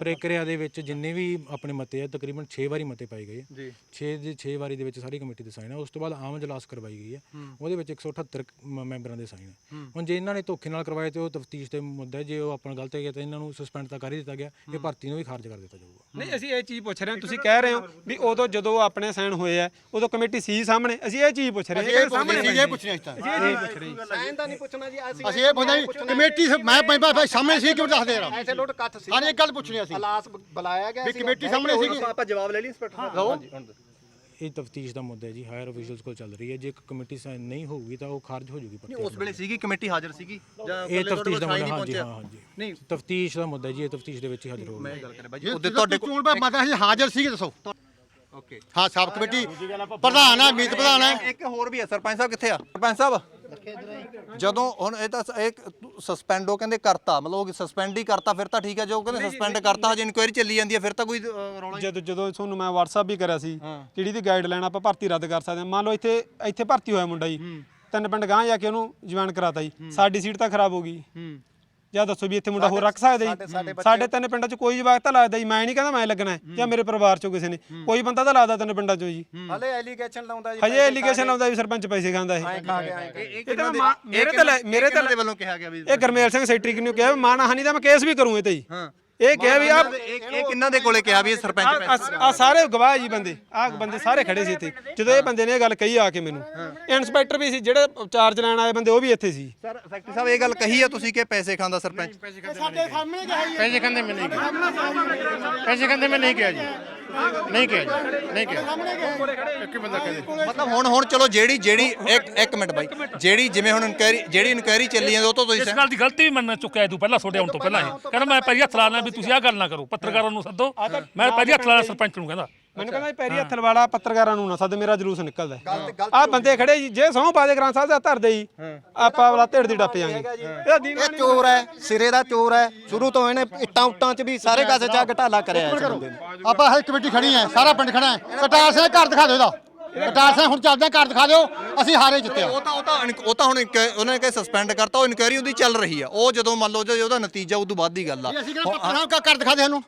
ਪ੍ਰਕਿਰਿਆ ਦੇ ਵਿੱਚ ਜਿੰਨੇ ਵੀ ਆਪਣੇ ਮਤੇ ਆ ਤਕਰੀਬਨ 6 ਵਾਰੀ ਮਤੇ ਪਾਏ ਗਏ ਜੀ। 6 ਦੇ 6 ਵਾਰੀ ਦੇ ਵਿੱਚ ਸਾਰੀ ਕਮੇਟੀ ਦੇ ਸਾਈਨ ਆ। ਉਸ ਤੋਂ ਬਾਅਦ ਆਮ ਇਜਲਾਸ ਕਰਵਾਈ ਗਈ ਹੈ। ਉਹਦੇ ਵਿੱਚ 178 ਮ- ਮੈਂਬਰਾਂ ਦੇ ਸਾਈਨ ਹੁਣ ਜੇ ਇਹਨਾਂ ਨੇ ਧੋਖੇ ਨਾਲ ਕਰਵਾਏ ਤੇ ਉਹ ਤਫਤੀਸ਼ ਤੇ ਮੁੱਦਾ ਹੈ। ਜੇ ਉਹ ਆਪਣਾ ਗਲਤ ਹੈ ਤਾਂ ਇਹਨਾਂ ਨੂੰ ਸਸਪੈਂਡ ਤਾਂ ਕਰ ਹੀ ਦਿੱਤਾ ਗਿਆ। ਇਹ ਭਰਤੀ ਨੂੰ ਵੀ ਖਾਰਜ ਕਰ ਦਿੱਤਾ ਜਾਊਗਾ। ਨਹੀਂ ਅਸੀਂ ਇਹ ਚੀਜ਼ ਪੁੱਛ ਰਹੇ ਹਾਂ। ਤੁਸੀਂ ਕਹਿ ਰਹੇ ਹੋ ਵੀ ਉਦੋਂ ਜਦੋਂ ਆਪਣੇ ਸਾਈਨ ਹੋਏ ਆ ਉਦੋਂ ਕਮੇਟੀ ਸੀ ਸਾਹਮਣੇ। ਅਸੀਂ ਇਹ ਚੀਜ਼ ਪੁੱਛ ਰਹੇ ਹਾਂ। ਇਹ ਸਾਹਮਣੇ ਇਹ ਪੁੱਛਣਾ ਇਸ ਤਰ੍ਹਾਂ ਸਾਇਨ ਦਾ ਨਹੀਂ ਪੁੱਛਣਾ ਜੀ ਅਸੀਂ ਅਸੀਂ ਇਹ ਬੰਦਾ ਕਮੇਟੀ ਸ- ਮੈਂ ਪੰਜ ਭਾਈ ਸਾਹਮਣੇ ਸੀ ਕਿਉਂ ਦੱਸ ਦੇ ਰਹਾ ਐਸੇ ਲੋਟ ਕੱਠ ਸੀ। ਹਾਂ ਇੱਕ ਗੱਲ ਪੁੱਛਣੀ ਅਸੀਂ। ਹਲਾਸ ਬੁਲਾਇਆ ਗਿਆ ਵੀ ਸੀ ਕਮੇਟੀ ਸਾਹਮਣੇ ਸੀਗੀ। ਆਪਾਂ ਜਵਾਬ ਲੈ ਲਈ ਇੰਸਪੈਕਟਰ ਸਾਹਿਬ। ਹਾਂਜੀ ਹੁਣ ਦੱਸੋ। ਇਹ ਤਫਤੀਸ਼ ਦਾ ਮੁੱਦਾ ਹੈ ਜੀ ਹਾਇਰ ਅਫੀਸ਼ੀਅਲਸ ਕੋਲ ਚੱਲ ਰਹੀ ਹੈ। ਜੇ ਕਮੇਟੀ ਸਾਈਨ ਨਹੀਂ ਹੋਊਗੀ ਤਾਂ ਉਹ ਖਾਰਜ ਹੋ ਜੂਗੀ ਨਹੀਂ ਉਸ ਵੇਲੇ ਸੀਗੀ ਕਮੇਟੀ ਹਾਜ਼ਰ ਸੀਗੀ। ਜਾਂ ਇਹ ਇਕੱਲੇ ਤਫਤੀਸ਼ ਦਾ ਮੁੱਦਾ ਕੋਲ ਹਾਂਜੀ ਸਾਈਨ ਹਾਂ ਹੀ ਹਾਂਜੀ। ਨਹੀਂ। ਤਫਤੀਸ਼ ਦਾ ਮੁੱਦਾ ਜੀ ਇਹ ਤਫਤੀਸ਼ ਦੇ ਵਿੱਚ ਹੀ ਹਾਜ਼ਰ ਹੋਊਗਾ। ਮੈਂ ਗੱਲ ਕਰਾਂ ਬਾਈ ਜੀ ਜੇ ਉਹਦੇ ਤੁਹਾਡੇ ਤੁਹਾਡੇ ਚੋਣ ਮਾਤਾ ਜੀ ਹਾਜ਼ਰ ਸੀਗੇ ਦੱਸੋ। ਓਕੇ। ਹਾਂ ਸਾਬ ਕਮੇਟੀ ਪ੍ਰਧਾਨ ਹੈ ਮੀਤ ਪ੍ਰਧਾਨ ਹੈ ਇੱਕ ਹੋਰ ਵੀ ਹੈ ਸਰਪੰਚ ਸਾਹਿਬ ਕਿੱਥੇ ਆ? ਸਰਪੰਚ ਸਾਹਿਬ। ਜਦੋਂ ਹੁਣ ਇਹ ਤਾਂ ਸ- ਇੱਕ ਸਸਪੈਂਡੋ ਕਹਿੰਦੇ ਕਰਤਾ ਮਤਲਬ ਸਸਪੈਂਡ ਹੀ ਕਰਤਾ ਫਿਰ ਤਾਂ ਠੀਕ ਹੈ ਜੋ ਕਹਿੰਦੇ ਸਸਪੈਂਡ ਕਰਤਾ ਹਜੇ ਇਨਕੁਆਇਰੀ ਚੱਲੀ ਜਾਂਦੀ ਹੈ ਫਿਰ ਤਾਂ ਕੋਈ ਅ, ਰੌਲਾ ਜਦੋਂ ਜਦੋਂ ਤੁਹਾਨੂੰ ਮੈਂ WhatsApp ਵੀ ਕਰਿਆ ਸੀ ਜਿਹੜੀ ਦੀ ਗਾਈਡਲਾਈਨ ਆਪਾਂ ਭਰਤੀ ਰੱਦ ਕਰ ਸਕਦੇ ਹਾਂ? ਮੰਨ ਲਓ ਇੱਥੇ ਇੱਥੇ ਭਰਤੀ ਹੋਇਆ ਮੁੰਡਾ ਜੀ ਤਿੰਨ ਪਿੰਡ ਗਾਂ ਜਾ ਕੇ ਉਹਨੂੰ ਜੁਆਇਨ ਕਰਾਤਾ ਜੀ ਸਾਡੀ ਸੀਟ ਤਾਂ ਖਰਾਬ ਹੋ ਗਈ। ਜਾਂ ਦੱਸੋ ਵੀ ਇੱਥੇ ਮੁੰਡਾ ਹੋਰ ਰੱਖ ਸਕਦੇ ਜੀ? ਸਾਡੇ ਤਿੰਨ ਪਿੰਡਾਂ 'ਚ ਕੋਈ ਜਵਾਕ ਤਾਂ ਲੱਗਦਾ ਜੀ ਮੈਂ ਨਹੀਂ ਕਹਿੰਦਾ ਮੈਂ ਲੱਗਣਾ ਹੈ, ਜਾਂ ਮੇਰੇ ਪਰਿਵਾਰ 'ਚੋਂ ਕਿਸੇ ਨੇ। ਕੋਈ ਬੰਦਾ ਤਾਂ ਲੱਗਦਾ ਤਿੰਨ ਪਿੰਡਾਂ 'ਚੋਂ ਜੀ। ਹਲੇ ਐਲੀਗੇਸ਼ਨ ਲਾਉਂਦਾ ਜੀ ਹਜੇ ਐਲੀਗੇਸ਼ਨ ਲਾਉਂਦਾ ਵੀ ਸਰਪੰਚ ਪੈਸੇ ਖਾਂਦਾ ਇਹ। ਮੇਰੇ ਤੇ ਮੇਰੇ ਤੇ ਦੇ ਵੱਲੋਂ ਕਿਹਾ ਗਿਆ ਵੀ ਇਹ ਗਰਮੇਲ ਸਿੰਘ ਸੈਕਟਰੀ ਨੂੰ ਕਿਹਾ ਮਾਨਹਾਨੀ ਦਾ ਮੈਂ ਕੇਸ ਵੀ ਕਰੂੰ ਇਹ ਤੇ ਜੀ। ਹਾਂ। ਇਹ ਕਿਹਾ ਵੀ ਆ ਇਹ ਇਹ ਕਿੰਨਾਂ ਦੇ ਕੋਲੇ ਕਿਹਾ ਵੀ ਇਹ ਸਰਪੰਚ ਪੈਸੇ ਆ ਸਾਰੇ ਗਵਾਹ ਜੀ ਬੰਦੇ ਆ ਬੰਦੇ ਸਾਰੇ ਖੜੇ ਸੀ ਇੱਥੇ। ਜਦੋਂ ਇਹ ਬੰਦੇ ਨੇ ਇਹ ਗੱਲ ਕਹੀ ਆ ਕੇ ਮੈਨੂੰ। ਇਨਸਪੈਕਟਰ ਵੀ ਸੀ ਜਿਹੜੇ ਚਾਰਜ ਲੈਣ ਆਏ ਬੰਦੇ ਉਹ ਵੀ ਇੱਥੇ ਸੀ। ਸਰ ਸੈਕਟਰੀ ਸਾਹਿਬ ਇਹ ਗੱਲ ਕਹੀ ਆ ਤੁਸੀਂ ਕਿ ਪੈਸੇ ਖਾਂਦਾ ਸਰਪੰਚ? ਪੈਸੇ ਮੈਂ ਨਹੀਂ ਕਿਹਾ। ਪੈਸੇ ਕਹਿੰਦੇ ਮੈਂ ਨਹੀਂ ਕਿਹਾ। ਜੀ। ਨਹੀਂ ਕਿਹਾ ਜੀ। ਨਹੀਂ ਕਿਹਾ। ਇੱਕ ਬੰਦਾ ਕਹਿੰਦੇ ਮਤਲਬ ਹੁਣ ਹੁਣ ਚਲੋ ਜਿਹੜੀ ਜਿਹੜੀ ਇੱਕ ਇੱਕ ਮਿੰਟ ਬਾਈ। ਜਿਹੜੀ ਜਿਵੇਂ ਹੁਣ ਇਨਕੁਆਇਰੀ ਜਿਹੜੀ ਇਨਕੁਆਇਰੀ ਚੱਲੀ ਜਾਂਦੀ ਉਹ ਤੋਂ ਤੁਸੀਂ ਇਸ ਗੱਲ ਦੀ ਗਲਤੀ ਵੀ ਮੰਨ ਚੁੱਕਿਆ ਹੈ ਤੂੰ ਪਹਿਲਾਂ ਛੋਟੇ ਆਉਣ ਤੋਂ ਪਹਿਲਾਂ ਇਹ। ਕਹਿੰਦਾ ਮੈਂ ਪਹਿਲੀ ਹੱਥ ਲਾ ਲੈਣਾ ਵੀ ਤੁਸੀਂ ਆਹ ਗੱਲ ਨਾ ਕਰੋ ਪੱਤਰਕਾਰਾਂ ਨੂੰ ਸੱਦੋ। ਮੈਂ ਪਹਿਲੀ ਹੱਥ ਲੈਣਾ ਸਰਪੰਚ ਨੂੰ ਕਹਿੰਦਾ। ਮੈਨੂੰ ਕਹਿੰਦਾ ਜੀ ਪੈਰੀ ਹੱਥ ਲਵਾੜਾ ਪੱਤਰਕਾਰਾਂ ਨੂੰ ਨਾ ਸੱਦ ਮੇਰਾ ਜਲੂਸ ਨਿਕਲਦਾ ਆ ਬੰਦੇ ਖੜੇ ਜੀ ਜੇ ਸਹੁੰ ਪਾ ਦੇ ਗ੍ਰੰਥ ਸਾਹਿਬ ਦਾ ਧਰਦੇ ਜੀ ਆਪਾਂ ਵਾਲਾ ਢੇੜ ਦੀ ਟੱਪ ਜਾਾਂਗੇ ਇਹਦਾ ਦੀਨ ਇਹ ਚੋਰ ਹੈ ਸਿਰੇ ਦਾ ਚੋਰ ਹੈ। ਸ਼ੁਰੂ ਤੋਂ ਇਹਨੇ ਇੱਟਾਂ ਉੱਟਾਂ 'ਚ ਵੀ ਸਾਰੇ ਕਾਸੇ 'ਚ ਘਟਾਲਾ ਕਰਿਆ ਇਸ ਬੰਦੇ ਨੇ ਆਪਾਂ ਹਰ ਕਮੇਟੀ ਖੜੀ ਹੈ ਸਾਰਾ ਪਿੰਡ ਖੜਾ ਹੈ। ਕਟਾਰ ਸਿੰਘ ਘਰ ਦਿਖਾ ਦਿਓ ਇਹਦਾ। ਕਟਾਰ ਸਿੰਘ ਹੁਣ ਚੱਲਦੇ ਘਰ ਦਿਖਾ ਦਿਓ। ਅਸੀਂ ਹਾਰੇ ਜਿੱਤਿਆ ਉਹ ਤਾਂ ਉਹ ਤਾਂ ਇਨਕ- ਉਹ ਤਾਂ ਹੁਣ ਇਨਕ- ਉਹਨਾਂ ਨੇ ਕਹੇ ਸਸਪੈਂਡ ਕਰਤਾ ਉਹ ਇਨਕੁਆਇਰੀ ਉਹਦੀ ਚੱਲ ਰਹੀ ਆ। ਉਹ ਜਦੋਂ ਮੰਨ ਲਓ ਜੇ ਉਹਦਾ ਨਤੀਜਾ ਉਦੋਂ ਬਾਅਦ ਦੀ ਗੱਲ ਆ। ਅਸੀਂ ਕਿਹੜਾ ਪੱਤਰਾਂ ਕਾ ਘਰ ਦਿਖਾ ਦੇ ਸਾਨੂੰ।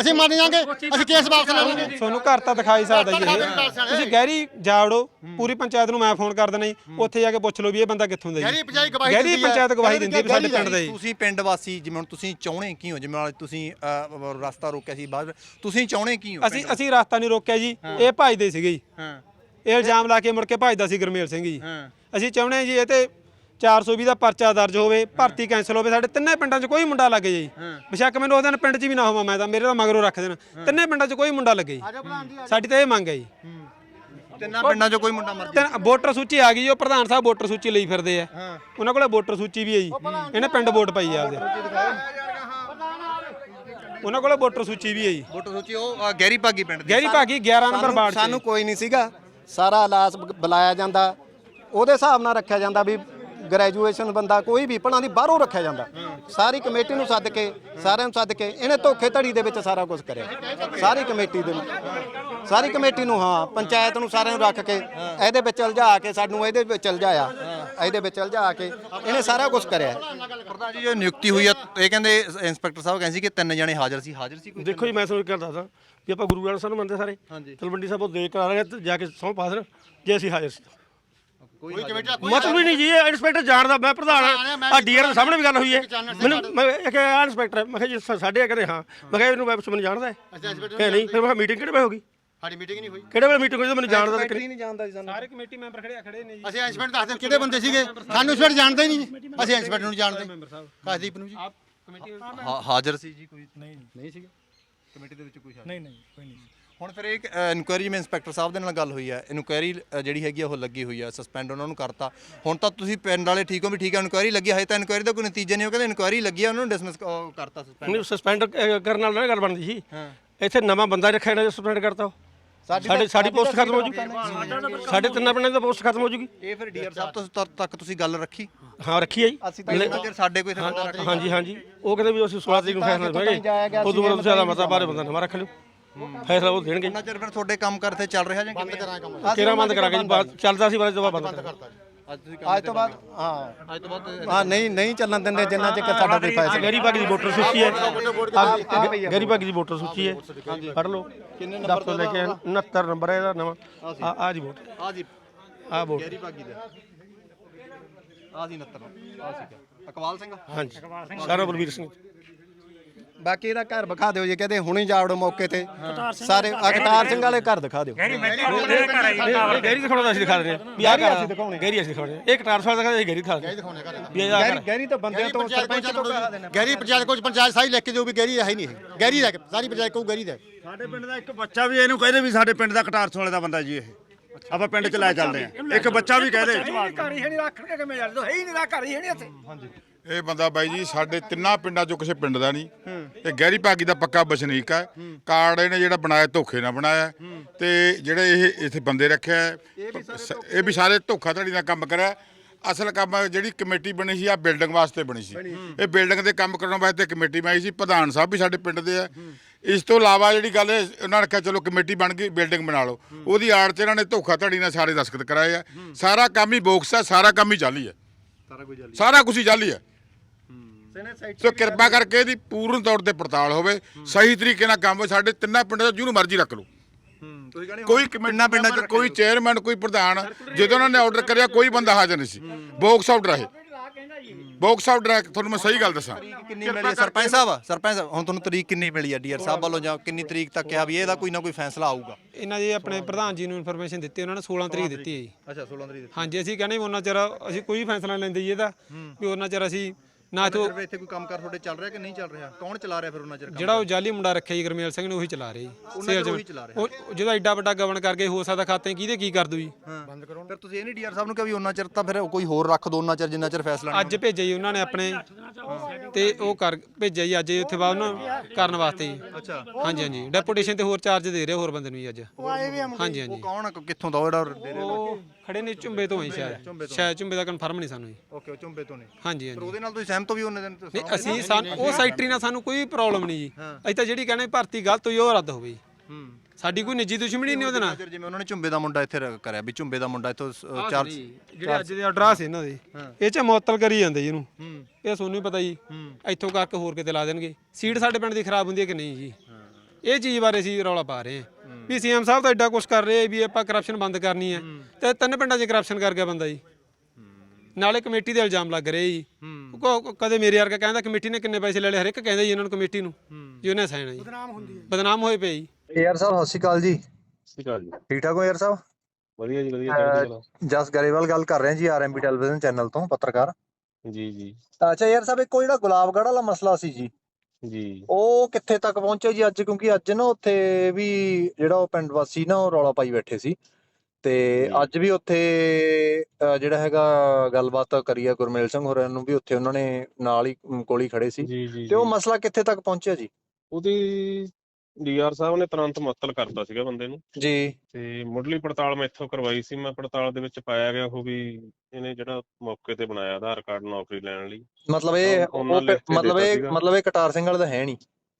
ਅਸੀਂ ਮੰਨ ਜਾਾਂਗੇ ਅਸੀਂ ਕੇਸ ਵਾਪਸ ਲੈ ਲਾਂਗੇ ਤੁਹਾਨੂੰ ਘਰ ਤਾਂ ਦਿਖਾਈ ਸਕਦਾ ਜੀ ਇਹ ਤੁਸੀਂ ਗਹਿਰੀ ਜਾਵੜੋ ਪੂਰੀ ਪੰਚਾਇਤ ਨੂੰ ਮੈਂ ਫੋਨ ਕਰ ਦੇਣਾ ਜੀ। ਉੱਥੇ ਜਾ ਕੇ ਪੁੱਛ ਲਓ ਵੀ ਇਹ ਬੰਦਾ ਕਿੱਥੋਂ ਦਾ ਗਹਿਰੀ ਜੀ ਪੰਚਾਇਤ ਗਵਾਹੀ ਗਹਿਰੀ ਦਿੰਦੀ ਹੈ। ਪੰਚਾਇਤ ਗਵਾਹੀ ਦਿੰਦੀ ਹੈ ਵੀ ਸਾਡੇ ਪਿੰਡ ਦਾ ਜੀ। ਤੁਸੀਂ ਪਿੰਡ ਵਾਸੀ ਜਿਵੇਂ ਹੁਣ ਤੁਸੀਂ ਚਾਹੁੰਦੇ ਕੀ ਹੋ? ਜਿਵੇਂ ਤੁਸੀਂ ਅਹ, ਰਸਤਾ ਰੋਕਿਆ ਸੀ ਬਾਅਦ ਵਿੱਚ, ਤੁਸੀਂ ਚਾਹੁੰਦੇ ਕੀ ਹੋ ਅਸੀਂ ਅਸੀਂ ਰਸਤਾ ਨਹੀਂ ਰੋਕਿਆ ਜੀ। ਇਹ ਭਜਦੇ ਸੀਗੇ ਜੀ। ਹਾਂ। ਇਹ ਇਲਜ਼ਾਮ ਲਾ ਕੇ ਮੁੜ ਕੇ ਭਜਦਾ ਸੀ ਗਰਮੇਲ ਸਿੰਘ ਜੀ। ਹਾਂ। ਅਸੀਂ ਚਾਹੁੰਦੇ ਹਾਂ ਜੀ ਇਹ ਤੇ 420 ਦਾ ਪਰਚਾ ਦਰਜ ਹੋਵੇ ਭਰਤੀ ਕੈਂਸਲ ਹੋਵੇ ਸਾਡੇ ਤਿੰਨੇ ਪਿੰਡਾਂ 'ਚ ਕੋਈ ਮੁੰਡਾ ਲੱਗੇ ਜੀ। ਬੇਸ਼ੱਕ ਮੈਨੂੰ ਉਹਦੇ ਨਾਲ ਪਿੰਡ 'ਚ ਵੀ ਨਾ ਹੋਵਾਂ ਮੈਂ ਤਾਂ ਮੇਰੇ ਤਾਂ ਮਗਰੋਂ ਰੱਖ ਦੇਣ। ਤਿੰਨੇ ਪਿੰਡਾਂ 'ਚ ਕੋਈ ਮੁੰਡਾ ਲੱਗੇ ਜੀ। ਸਾਡੀ ਤਾਂ ਇਹ ਮੰਗ ਹੈ ਜੀ। ਤਿੰਨਾਂ ਪਿੰਡਾਂ 'ਚੋਂ ਕੋਈ ਮੁੰਡਾ ਮਰ ਤੇ ਵੋਟਰ ਸੂਚੀ ਆ ਗਈ ਜੀ ਉਹ ਪ੍ਰਧਾਨ ਸਾਹਿਬ ਵੋਟਰ ਸੂਚੀ ਲਈ ਫਿਰਦੇ ਆ। ਉਹਨਾਂ ਕੋਲੇ ਵੋਟਰ ਸੂਚੀ ਵੀ ਹੈ ਜੀ। ਇਹਨੇ ਪਿੰਡ ਵੋਟ ਪਾਈ ਆ ਆਪਦੇ। ਉਹਨਾਂ ਕੋਲੇ ਵੋਟਰ ਸੂਚੀ ਵੀ ਹੈ ਜੀ। ਵੋਟਰ ਸੋਚੀ ਉਹ ਗਹਿਰੀ ਭਾਗੀ ਪਿੰਡ ਦੀ। ਗਹਿਰੀ ਭਾਗੀ 11 ਨੰਬਰ ਵਾਰਡ ਸਾਨੂੰ ਕੋਈ ਨਹੀਂ ਸੀਗਾ। ਸਾਰਾ ਇਲਾਜ ਬੁਲਾਇਆ ਜਾਂਦਾ। ਉਹਦੇ ਹਿਸਾਬ ਨਾਲ ਰੱਖਿਆ ਜਾਂਦਾ ਵੀ ਗ੍ਰੈਜੂਏਸ਼ਨ ਬੰਦਾ ਕੋਈ ਵੀ ਪੜ੍ਹਾਂ ਦੀ ਬਾਹਰੋਂ ਰੱਖਿਆ ਜਾਂਦਾ। ਸਾਰੀ ਕਮੇਟੀ ਨੂੰ ਸੱਦ ਕੇ ਸਾਰਿਆਂ ਨੂੰ ਸੱਦ ਕੇ ਇਹਨੇ ਧੋਖੇ ਧੜੀ ਦੇ ਵਿੱਚ ਸਾਰਾ ਕੁਝ ਕਰਿਆ। ਸਾਰੀ ਕਮੇਟੀ ਦੇ ਸਾਰੀ ਕਮੇਟੀ ਨੂੰ ਹਾਂ ਪੰਚਾਇਤ ਨੂੰ ਸਾਰਿਆਂ ਨੂੰ ਰੱਖ ਕੇ ਇਹਦੇ ਵਿੱਚ ਉਲਝਾ ਕੇ ਸਾਨੂੰ ਇਹਦੇ ਵਿੱਚ ਉਲਝਾਇਆ ਇਹਦੇ ਵਿੱਚ ਉਲਝਾ ਕੇ ਇਹਨੇ ਸਾਰਾ ਕੁਝ ਕਰਿਆ। ਪ੍ਰਧਾਨ ਜੀ ਜੋ ਨਿਯੁਕਤੀ ਹੋਈ ਆ ਇਹ ਕਹਿੰਦੇ ਇੰਸਪੈਕਟਰ ਸਾਹਿਬ ਕਹਿੰਦੇ ਸੀ ਕਿ ਤਿੰਨ ਜਣੇ ਹਾਜ਼ਰ ਸੀ। ਹਾਜ਼ਰ ਸੀ ਕੋਈ ਦੇਖੋ ਜੀ ਮੈਂ ਤੁਹਾਨੂੰ ਇੱਕ ਗੱਲ ਦੱਸਦਾ। ਵੀ ਆਪਾਂ ਗੁਰੂ ਗ੍ਰੰਥ ਸਾਹਿਬ ਨੂੰ ਮੰਨਦੇ ਸਾਰੇ। ਤਲਵੰਡੀ ਸਾਹਿਬ ਉਹ ਦੇਖ ਕਰਾ ਰਹੇ ਤੇ ਜਾ ਕੇ ਸਹੁੰ ਪਾ ਦੇਣ ਜੇ ਅਸੀਂ ਹਾਜ਼ਰ ਸੀ। ਕੋਈ ਕਮੇਟੀ ਮਤਲਬ ਹੀ ਨਹੀਂ ਜੀ ਇਹ ਇਨਸਪੈਕਟਰ ਜਾਣਦਾ ਮੈਂ ਪ੍ਰਧਾਨ ਆ। ਡੀਆਰ ਦੇ ਸਾਹਮਣੇ ਵੀ ਗੱਲ ਹੋਈ ਹੈ। ਮੈਨੂੰ ਮੈਂ ਇਹ ਕਿ ਆ ਇਨਸਪੈਕਟਰ। ਮੈਂ ਕਿਹਾ ਜੀ ਸਾਡੇ ਆ ਕਹਿੰਦੇ ਹਾਂ। ਮੈਂ ਕਿਹਾ ਇਹਨੂੰ ਵੈਬਸ ਮੈਨੂੰ ਜਾਣਦਾ ਹੈ। ਕਿ ਨਹੀਂ ਫਿਰ ਮੈਂ ਮੀਟਿੰਗ ਕਿਹੜੇ ਵੇ ਹੋਗੀ ਸਾਡੀ ਮੀਟਿੰਗ ਨਹੀਂ ਹੋਈ। ਕਿਹੜੇ ਵੇਲੇ ਮੀਟਿੰਗ ਹੋਈ ਮੈਨੂੰ ਜਾਣਦਾ ਤਾਂ ਨਹੀਂ ਜਾਣਦਾ ਜੀ ਸਾਨੂੰ। ਸਾਰੇ ਕਮੇਟੀ ਮੈਂਬਰ ਖੜੇ ਆ ਖੜੇ ਨੇ ਜੀ। ਅਸੀਂ ਇੰਸਪੈਕਟਰ ਦੱਸਦੇ ਕਿਹੜੇ ਬੰਦੇ ਸੀਗੇ? ਸਾਨੂੰ ਇੰਸਪੈਕਟਰ ਜਾਣਦੇ ਹੀ ਨਹੀਂ ਜੀ। ਅਸੀਂ ਇੰਸਪੈਕਟਰ ਨੂੰ ਜਾਣਦੇ। ਕਾਸ਼ਦੀਪ ਨੂੰ ਜੀ। ਹਾਂ- ਹਾਜ਼ਰ ਸੀ ਜੀ ਕੋਈ? ਨਹੀਂ ਨਹੀਂ ਸੀਗਾ। ਕਮੇਟੀ ਦੇ ਵਿੱਚ ਕੋਈ ਹਾਜ਼ਰ ਨਹੀਂ ਨਹੀਂ ਕੋਈ ਨਹੀਂ ਹੁਣ ਫਿਰ ਇੱਕ ਇਨਕੁਆਇਰੀ ਜਿਵੇਂ ਇੰਸਪੈਕਟਰ ਸਾਹਿਬ ਦੇ ਨਾਲ ਗੱਲ ਹੋਈ ਹੈ। ਇਨਕੁਆਇਰੀ ਜਿਹੜੀ ਹੈਗੀ ਆ ਉਹ ਲੱਗੀ ਹੋਈ ਆ ਸਸਪੈਂਡ ਉਹਨਾਂ ਨੂੰ ਕਰਤਾ। ਹੁਣ ਤਾਂ ਤੁਸੀਂ ਪਿੰਡ ਵਾਲੇ ਠੀਕ ਹੋ ਵੀ ਠੀਕ ਹੈ ਇਨਕੁਆਇਰੀ ਲੱਗੀ ਹੈ ਤਾਂ ਇਨਕੁਆਇਰੀ ਦਾ ਕੋਈ ਨਤੀਜਾ ਨਹੀਂ ਉਹ ਕਹਿੰਦੇ ਇਨਕੁਆਇਰੀ ਲੱਗੀ ਆ ਉਹਨਾਂ ਨੂੰ ਡਿਸਮਿਸ ਕਰਤਾ ਸਸਪੈਂਡ ਨਹੀਂ ਸਸਪੈਂਡ ਕਰਨ ਨਾਲ ਨਾ ਗੱਲ ਬਣਦੀ ਸੀ। ਇੱਥੇ ਨਵਾਂ ਬੰਦਾ ਰੱਖਿਆ ਨਾ ਸਸਪੈਂਡ ਕਰਤਾ ਉਹ। ਸਾਡੇ ਸਾਡੀ ਪੋਸਟ ਖਤਮ ਹੋ ਜੂਗੀ? ਸਾਡੇ ਤਿੰਨਾਂ ਪਿੰਡਾਂ ਦੀ ਪੋਸਟ ਖਤਮ ਹੋ ਜੂਗੀ। ਇਹ ਫਿਰ ਡੀਆਰ ਸਾਹਿਬ ਤੋਂ ਤਦ ਤੱਕ ਤੁਸੀਂ ਗੱਲ ਰੱਖੀ? ਹਾਂ ਰੱਖੀ ਹੈ ਜੀ। ਅਸੀਂ ਤਾਂ ਫਿਰ ਸਾਡੇ ਕੋਈ ਬੰਦਾ ਰੱਖ ਹਾਂਜੀ ਹਾਂਜੀ। ਉਹ ਕਹਿੰਦੇ ਵੀ ਅਸੀਂ 16 ਤਰੀਕ ਨੂੰ ਫੈਸਲਾ ਦੇਵਾਂਗੇ। ਉਦੋਂ ਬਾਅਦ ਤੁਸੀਂ ਆਦਾ ਮਤਾ ਬਾਰੇ ਬੰਦਾ ਨਵਾਂ ਰੱਖ ਲਿਓ। ਫੈਸਲਾ ਉਹ ਦੇਣਗੇ। ਉਹਨਾਂ ਚਿਰ ਫਿਰ ਤੁਹਾਡੇ ਕੰਮ ਕਰਤੇ ਚੱਲ ਰਿਹਾ ਜਾਂ ਕਿਵੇਂ? ਕਿਹੜਾ ਬੰਦ ਕਰਾਂਗੇ ਜੀ? ਬਾਅਦ ਚੱਲਦਾ ਸੀ ਬਾਅਦ ਬਾਅਦ ਬੰਦ ਕਰਤਾ ਅੱਜ ਤੁਸੀਂ ਅੱਜ ਤੋਂ ਬਾਅਦ ਹਾਂ। ਅੱਜ ਤੋਂ ਬਾਅਦ ਹਾਂ ਨਹੀਂ ਨਹੀਂ ਚੱਲਣ ਦਿੰਦੇ ਜਿੰਨਾ ਚਿਰ ਸਾਡਾ ਕੋਈ ਫੈਸਲਾ ਗੈਰੀ ਬਾਗੀ ਦੀ ਵੋਟਰ ਸੂਚੀ ਹੈ। ਆਹ ਗੈਰੀ ਬਾਗੀ ਦੀ ਵੋਟਰ ਸੂਚੀ ਹੈ। ਪੜ੍ਹ ਲਓ। ਕਿੰਨੇ ਨੰਬਰ ਤੋਂ ਲੈ ਕੇ 69 ਨੰਬਰ ਹੈ ਇਹਦਾ ਨਵਾਂ। ਆ ਆ ਜੀ ਵੋਟ। ਆ ਜੀ। ਆ ਵੋਟ। ਗੈਰੀ ਭਾਗੀ ਦਾ। ਆ ਸੀ 69 ਆ ਸੀ ਅਕਵਾਲ ਸਿੰਘ? ਹਾਂਜੀ। ਸਾਰਾ ਬਲਵੀਰ ਸਿੰਘ। ਬਾਕੀ ਇਹਦਾ ਘਰ ਵਿਖਾ ਦਿਓ ਜੀ ਕਹਿੰਦੇ ਹੁਣੇ ਜਾਵੜੋ ਮੌਕੇ ਤੇ। ਸਾਰੇ ਅਕਤਾਰ ਸਿੰਘ ਵਾਲੇ ਘਰ ਦਿਖਾ ਦਿਓ। ਗੈਰੀ ਦਿਖਾਉਣਾ ਤਾਂ ਅਸੀਂ ਦਿਖਾ ਰਹੇ ਹਾਂ। ਵੀ ਆ ਘਰ ਅਸੀਂ ਦਿਖਾਉਣੇ। ਗੈਰੀ ਅਸੀਂ ਦਿਖਾਉਣੇ ਇੱਕ ਟਾਰ ਸਾਲ ਦਾ ਅਸੀਂ ਗੈਰੀ ਦਿਖਾ ਘਰ। ਗਹਿਰੀ ਤਾਂ ਬੰਦੇ ਤੋਂ ਸਰਪੰਚ ਤੋਂ ਦੇਣਾ ਗਹਿਰੀ ਪੰਚਾਇਤ ਕੋਈ ਪੰਚਾਇਤ ਸਾਰੀ ਲਿਖ ਕੇ ਦਿਓ ਵੀ ਗਹਿਰੀ ਹੈ ਹੀ ਨਹੀਂ ਇਹ। ਗਹਿਰੀ ਦਾ ਸਾਰੀ ਪੰਚਾਇਤ ਕਹੂ ਗਹਿਰੀ ਦਾ ਸਾਡੇ ਪਿੰਡ ਦਾ ਇੱਕ ਬੱਚਾ ਵੀ ਇਹਨੂੰ ਕਹਿੰਦੇ ਵੀ ਸਾਡੇ ਪਿੰਡ ਦਾ ਕਟਾਰ ਸੋਲੇ ਦਾ ਬੰਦਾ ਜੀ ਇਹ। ਆਪਾਂ ਪਿੰਡ ਚ ਲੈ ਚੱਲਦੇ ਆ ਇੱਕ ਬੱਚਾ ਵੀ ਕਹਦੇ ਘਰ ਹੀ ਨਹੀਂ ਰੱਖ ਕੇ ਕਿਵੇਂ ਜਾਂਦੇ ਹੈ ਹੀ ਨਹੀਂ ਘਰ ਹੀ ਨਹੀਂ ਇੱਥੇ। ਇਹ ਬੰਦਾ ਬਾਈ ਜੀ ਸਾਡੇ ਤਿੰਨਾਂ ਪਿੰਡਾਂ ਚੋਂ ਕਿਸੇ ਪਿੰਡ ਦਾ ਨਹੀਂ। ਇਹ ਗਹਿਰੀ ਭਾਗੀ ਦਾ ਪੱਕਾ ਵਸਨੀਕ ਹੈ ਕਾਰਡ ਇਹਨੇ ਜਿਹੜਾ ਬਣਾਇਆ ਧੋਖੇ ਨਾਲ ਬਣਾਇਆ। ਤੇ ਜਿਹੜੇ ਇਹ ਇੱਥੇ ਬੰਦੇ ਰੱਖਿਆ ਹੈ, ਇਹ ਵੀ ਸਾਰੇ ਧੋਖਾ ਧੜੀ ਦਾ ਕੰਮ ਕਰਿਆ। ਅਸਲ ਕੰਮ ਜਿਹੜੀ ਕਮੇਟੀ ਬਣੀ ਸੀ ਆ ਬਿਲਡਿੰਗ ਵਾਸਤੇ ਬਣੀ ਸੀ। ਇਹ ਬਿਲਡਿੰਗ ਦੇ ਕੰਮ ਕਰਨ ਵਾਸਤੇ ਕਮੇਟੀ ਬਣਾਈ ਸੀ ਪ੍ਰਧਾਨ ਸਾਹਿਬ ਵੀ ਸਾਡੇ ਪਿੰਡ ਦੇ ਆ। ਇਸ ਤੋਂ ਇਲਾਵਾ ਜਿਹੜੀ ਗੱਲ ਉਹਨਾਂ ਨੇ ਕਿਹਾ ਚਲੋ ਕਮੇਟੀ ਬਣ ਗਈ ਬਿਲਡਿੰਗ ਬਣਾ ਲਓ। ਉਹਦੀ ਆੜ 'ਚ ਇਹਨਾਂ ਨੇ ਧੋਖਾ ਧੜੀ ਨਾਲ ਸਾਰੇ ਦਸਖਤ ਕਰਾਏ ਆ। ਸਾਰਾ ਕੰਮ ਹੀ ਬੋਕਸ ਹੈ ਸਾਰਾ ਕੰਮ ਹੀ ਜਾਲੀ ਹੈ ਸਾਰਾ ਕੁਝ ਜਾਲੀ ਸਾਰਾ ਕੁਝ ਹੀ ਜਾਲੀ ਹੈ ਸੋ ਕਿਰਪਾ ਕਰਕੇ ਇਹਦੀ ਪੂਰਨ ਤੌਰ ਤੇ ਪੜਤਾਲ ਹੋਵੇ ਸਹੀ ਤਰੀਕੇ ਨਾਲ ਕੰਮ ਹੋਵੇ ਸਾਡੇ ਤਿੰਨਾਂ ਪਿੰਡਾਂ ਦਾ ਜਿਹਨੂੰ ਮਰਜ਼ੀ ਰੱਖ ਲਓ। ਤੁਸੀਂ ਕਹਿੰਦੇ ਕੋਈ ਕਮੇਟੀ ਪਿੰਡਾਂ ਚ ਕੋਈ ਚੇਅਰਮੈਨ ਕੋਈ ਪ੍ਰਧਾਨ ਜਦੋਂ ਉਹਨਾਂ ਨੇ ਆਰਡਰ ਕਰਿਆ ਕੋਈ ਬੰਦਾ ਹਾਜ਼ਰ ਨਹੀਂ ਸੀ। ਬੋਕਸ ਆਊਟ ਰਹੇ। ਬੋਕਸ ਆਊਟ ਰਹੇ ਤੁਹਾਨੂੰ ਮੈਂ ਸਹੀ ਗੱਲ ਦੱਸਾਂ। ਕਿੰਨੀ ਮਿਲੀ ਹੈ ਸਰਪੰਚ ਸਾਹਿਬ ਸਰਪੰਚ ਹੁਣ ਤੁਹਾਨੂੰ ਤਰੀਕ ਕਿੰਨੀ ਮਿਲੀ ਹੈ ਡੀਆਰ ਸਾਹਿਬ ਵੱਲੋਂ ਜਾਂ ਕਿੰਨੀ ਤਰੀਕ ਤੱਕ ਕਿਹਾ ਵੀ ਇਹਦਾ ਕੋਈ ਨਾ ਕੋਈ ਫੈਸਲਾ ਆਊਗਾ? ਇਹਨਾਂ ਜੀ ਆਪਣੇ ਪ੍ਰਧਾਨ ਜੀ ਨੂੰ ਇਨਫੋਰਮੇਸ਼ਨ ਦਿੱਤੀ ਉਹਨਾਂ ਨੇ 16 ਤਰੀਕ ਦਿੱਤੀ ਹੈ ਜੀ। ਅੱਛਾ 16 ਤਰੀਕ ਹਾਂਜੀ ਅਸੀਂ ਕਹਿੰਦੇ ਵੀ ਉਹਨਾਂ ਚਿਰ ਅਸੀਂ ਕੋਈ ਫੈਸਲਾ ਲੈਂਦੇ ਜੀ ਇਹਦਾ ਵੀ ਉਹਨਾਂ ਚਿਰ ਅਸੀਂ ਨਾ ਤੋਂ ਫਿਰ ਇੱਥੇ ਕੋਈ ਕੰਮਕਾਰ ਤੁਹਾਡੇ ਚੱਲ ਰਿਹਾ ਕਿ ਨਹੀਂ ਚੱਲ ਰਿਹਾ? ਕੌਣ ਚਲਾ ਰਿਹਾ ਫਿਰ ਉਹਨਾਂ ਚਿਰ ਕੰਮ? ਜਿਹੜਾ ਉਹ ਜਾਲੀ ਮੁੰਡਾ ਰੱਖਿਆ ਜੀ ਗਰਮੇਲ ਸਿੰਘ ਨੇ ਉਹੀ ਚਲਾ ਰਹੇ ਜੀ। ਉਹਨਾਂ ਚਿਰ ਉਹੀ ਚਲਾ ਰਿਹਾ। ਉਹ ਜਦੋਂ ਐਡਾ ਵੱਡਾ ਗਵਨ ਕਰਕੇ ਹੋ ਸਕਦਾ ਖਾਤੇ ਕਿਹਦੇ ਕੀ ਕਰ ਦੂ ਜੀ? ਬੰਦ ਕਰੋ ਫਿਰ ਤੁਸੀਂ ਇਹ ਨਹੀਂ ਡੀਆਰ ਸਾਹਿਬ ਨੂੰ ਕਿਹਾ ਵੀ ਉਹਨਾਂ ਚਿਰ ਤਾਂ ਫਿਰ ਕੋਈ ਹੋਰ ਰੱਖ ਦੋ ਉਹਨਾਂ ਚਿਰ ਜਿੰਨਾ ਚਿਰ ਫੈਸਲਾ ਨਹੀਂ ਅੱਜ ਭੇਜਿਆ ਜੀ ਉਹਨਾਂ ਨੇ ਆਪਣੇ। ਤੇ ਉਹ ਕਰ ਭੇਜਿਆ ਜੀ ਅੱਜ ਉੱਥੇ ਬਾਅਦ ਉਹਨਾਂ ਨੂੰ ਕਰਨ ਵਾਸਤੇ ਜੀ। ਅੱਛਾ। ਹਾਂਜੀ ਹਾਂਜੀ। ਡੈਪੂਟੇਸ਼ਨ ਤੇ ਹੋਰ ਚਾਰਜ ਦੇ ਰਹੇ ਹੋਰ ਬੰਦੇ ਨੂੰ ਜੀ ਅੱਜ। ਹਾਂਜੀ ਹਾਂਜੀ। ਕੌਣ ਆ, ਕਿੱਥੋਂ ਦਾ ਉਹ ਜਿਹੜਾ ਦੇ ਰਿਹਾ ਉਹ ਖੜੇ ਨੇ ਝੁੰਬੇ ਤੋਂ ਹੀ ਸ਼ਾਇਦ। ਸ਼ਾਇਦ ਝੁੰਬੇ ਦਾ ਕਨਫਰਮ ਨਹੀਂ ਸਾਨੂੰ ਜੀ। ਓਕੇ ਉਹ ਚੁੰਬੇ ਤੋਂ ਨੇ। ਹਾਂਜੀ ਫਿਰ ਹਾਂਜੀ। ਉਹਦੇ ਨਾਲ ਤੁਸੀਂ ਸਹਿਮਤ ਹੋ ਵੀ ਉਹਨੇ ਦਿਨ ਨਹੀਂ ਅਸੀਂ ਸਾਨੂੰ ਉਹ ਸੈਕਟਰੀ ਨਾਲ ਸਾਨੂੰ ਕੋਈ ਪ੍ਰੋਬਲਮ ਨਹੀਂ ਜੀ। ਅਸੀਂ ਤਾਂ ਜਿਹੜੀ ਕਹਿੰਦੇ ਭਰਤੀ ਗਲਤ ਹੋਈ ਉਹ ਰੱਦ ਹੋਵੇ ਜੀ ਹੂੰ। ਸਾਡੀ ਕੋਈ ਨਿੱਜੀ ਦੁਸ਼ਮਣੀ ਨਹੀਂ ਉਹਦੇ ਨਾਲ। ਜਿਵੇਂ ਉਹਨਾਂ ਨੇ ਚੁੰਬੇ ਦਾ ਮੁੰਡਾ ਇੱਥੇ ਰ- ਕਰਿਆ ਵੀ ਚੁੰਬੇ ਦਾ ਮੁੰਡਾ ਇੱਥੋਂ ਸ- ਚਾਰ ਜਿਹੜੇ ਅੱਜ ਦੇ ਆਰਡਰ ਸੀ ਇਹਨਾਂ ਦੇ ਇਹ ਚ ਮੁਅੱਤਲ ਕਰੀ ਜਾਂਦੇ ਜੀ ਇਹਨੂੰ। ਇਹ ਤੁਹਾਨੂੰ ਹੀ ਪਤਾ ਜੀ ਇੱਥੋਂ ਕਰਕੇ ਹੋਰ ਕਿਤੇ ਲਾ ਦੇਣਗੇ। ਸੀਟ ਸਾਡੇ ਪਿੰਡ ਦੀ ਖਰਾਬ ਹੁੰਦੀ ਹੈ ਕਿ ਨਹੀਂ ਜੀ? ਇਹ ਚੀਜ਼ ਬਾਰੇ ਅਸੀਂ ਰੌਲਾ ਪਾ ਰਹੇ ਹਾਂ। ਵੀ ਸੀਐਮ ਸਾਹਿਬ ਤਾਂ ਐਡਾ ਕੁਝ ਕਰ ਰਹੇ ਵੀ ਆਪਾਂ ਕਰਪਸ਼ਨ ਬੰਦ ਕਰਨੀ ਹੈ। ਤੇ ਤਿੰਨ ਪਿੰਡਾਂ 'ਚ ਕਰਪਸ਼ਨ ਕਰ ਗਿਆ ਬੰਦਾ ਜੀ। ਨਾਲੇ ਕਮੇਟੀ ਦੇ ਇਲਜ਼ਾਮ ਲੱਗ ਰਹੇ ਜੀ। ਕੋ- ਕਦੇ ਮੇਰੇ ਵਰਗਾ ਕਹਿੰਦਾ ਕਮੇਟੀ ਨੇ ਕਿੰਨੇ ਪੈਸੇ ਲੈ ਲਏ? ਹਰ ਇੱਕ ਕਹਿੰਦਾ ਜੀ ਇਹਨਾਂ ਨੂੰ ਕਮੇਟੀ ਨੂੰ। ਜੀ ਉਹਨੇ ਸਾਈਨ ਜੀ। ਬਦਨਾਮ ਹੁੰਦੀ ਹੈ ਬਦਨਾਮ ਹੋਏ ਪਏ ਜੀ। ਯਾਰ ਸਾਹਿਬ ਸਤਿ ਸ਼੍ਰੀ ਅਕਾਲ ਜੀ। ਠੀਕ ਆ ਜੀ। ਠੀਕ ਠਾਕ ਹੋ ਯਾਰ ਸਾਹਿਬ? ਵਧੀਆ ਜੀ ਵਧੀਆ ਚੜ੍ਹਦੀ ਕਲਾ। ਜਸ ਗਰੇਵਾਲ ਗੱਲ ਕਰ ਰਹੇ ਹਾਂ ਜੀ ਆਰਐਮਬੀ ਟੈਲੀਵਿਜ਼ਨ ਚੈਨਲ ਤੋਂ ਪੱਤਰਕਾਰ। ਜੀ ਜੀ। ਅੱਛਾ ਯਾਰ ਸਾਹਿਬ ਇੱਕ ਉਹ ਜਿਹੜਾ ਗੁਲਾਬਗੜ੍ਹ ਵਾਲਾ ਮਸਲਾ ਸੀ ਜੀ। ਜੀ। ਉਹ ਕਿੱਥੇ ਤੱਕ ਪਹੁੰਚਿਆ ਜੀ ਅੱਜ? ਕਿਉਂਕਿ ਅੱਜ ਨਾ ਉੱਥੇ ਵੀ ਜਿਹੜਾ ਉਹ ਪਿੰਡ ਵਾਸੀ ਨਾ ਉਹ ਰੌਲਾ ਪਾਈ ਬੈਠੇ ਸੀ। ਤੇ ਅੱਜ ਵੀ ਉੱਥੇ ਅ, ਜਿਹੜਾ ਹੈਗਾ ਗੱਲਬਾਤ ਕਰੀ ਆ ਗੁਰਮੇਲ ਸਿੰਘ ਹੋਰਾਂ ਨੂੰ ਵੀ ਉੱਥੇ ਉਹਨਾਂ ਨੇ ਨਾਲ ਹੀ ਅਮ, ਕੋਲ ਹੀ ਖੜੇ ਸੀ। ਜੀ ਜੀ ਤੇ ਉਹ ਜੀ। ਮਸਲਾ ਕਿੱਥੇ ਤੱਕ ਪਹੁੰਚਿਆ ਜੀ? ਉਹਦੀ ਡੀਆਰ ਸਾਹਿਬ ਨੇ ਤੁਰੰਤ ਮੁਅੱਤਲ ਕਰਤਾ ਸੀਗਾ ਬੰਦੇ ਨੂੰ। ਜੀ। ਤੇ ਮੁੱਢਲੀ ਪੜਤਾਲ ਮੈਂ ਇੱਥੋਂ ਕਰਵਾਈ ਸੀ। ਮੈਂ ਪੜਤਾਲ ਦੇ ਵਿੱਚ ਪਾਇਆ ਗਿਆ ਉਹ ਵੀ ਇਹਨੇ ਜਿਹੜਾ ਮੌਕੇ ਤੇ ਬਣਾਇਆ ਆਧਾਰ ਕਾਰਡ ਨੌਕਰੀ ਲੈਣ ਲਈ। ਮਤਲਬ ਇਹ ਉਹ- ਉਹਨਾਂ ਉਹ ਲਿਖ ਕੇ ਮਤਲਬ ਦਿੱਤਾ ਇਹ ਸੀਗਾ। ਮਤਲਬ ਇਹ ਕਟਾਰ ਸਿੰਘ ਵਾਲਾ ਤਾਂ ਹੈ ਨਹੀਂ।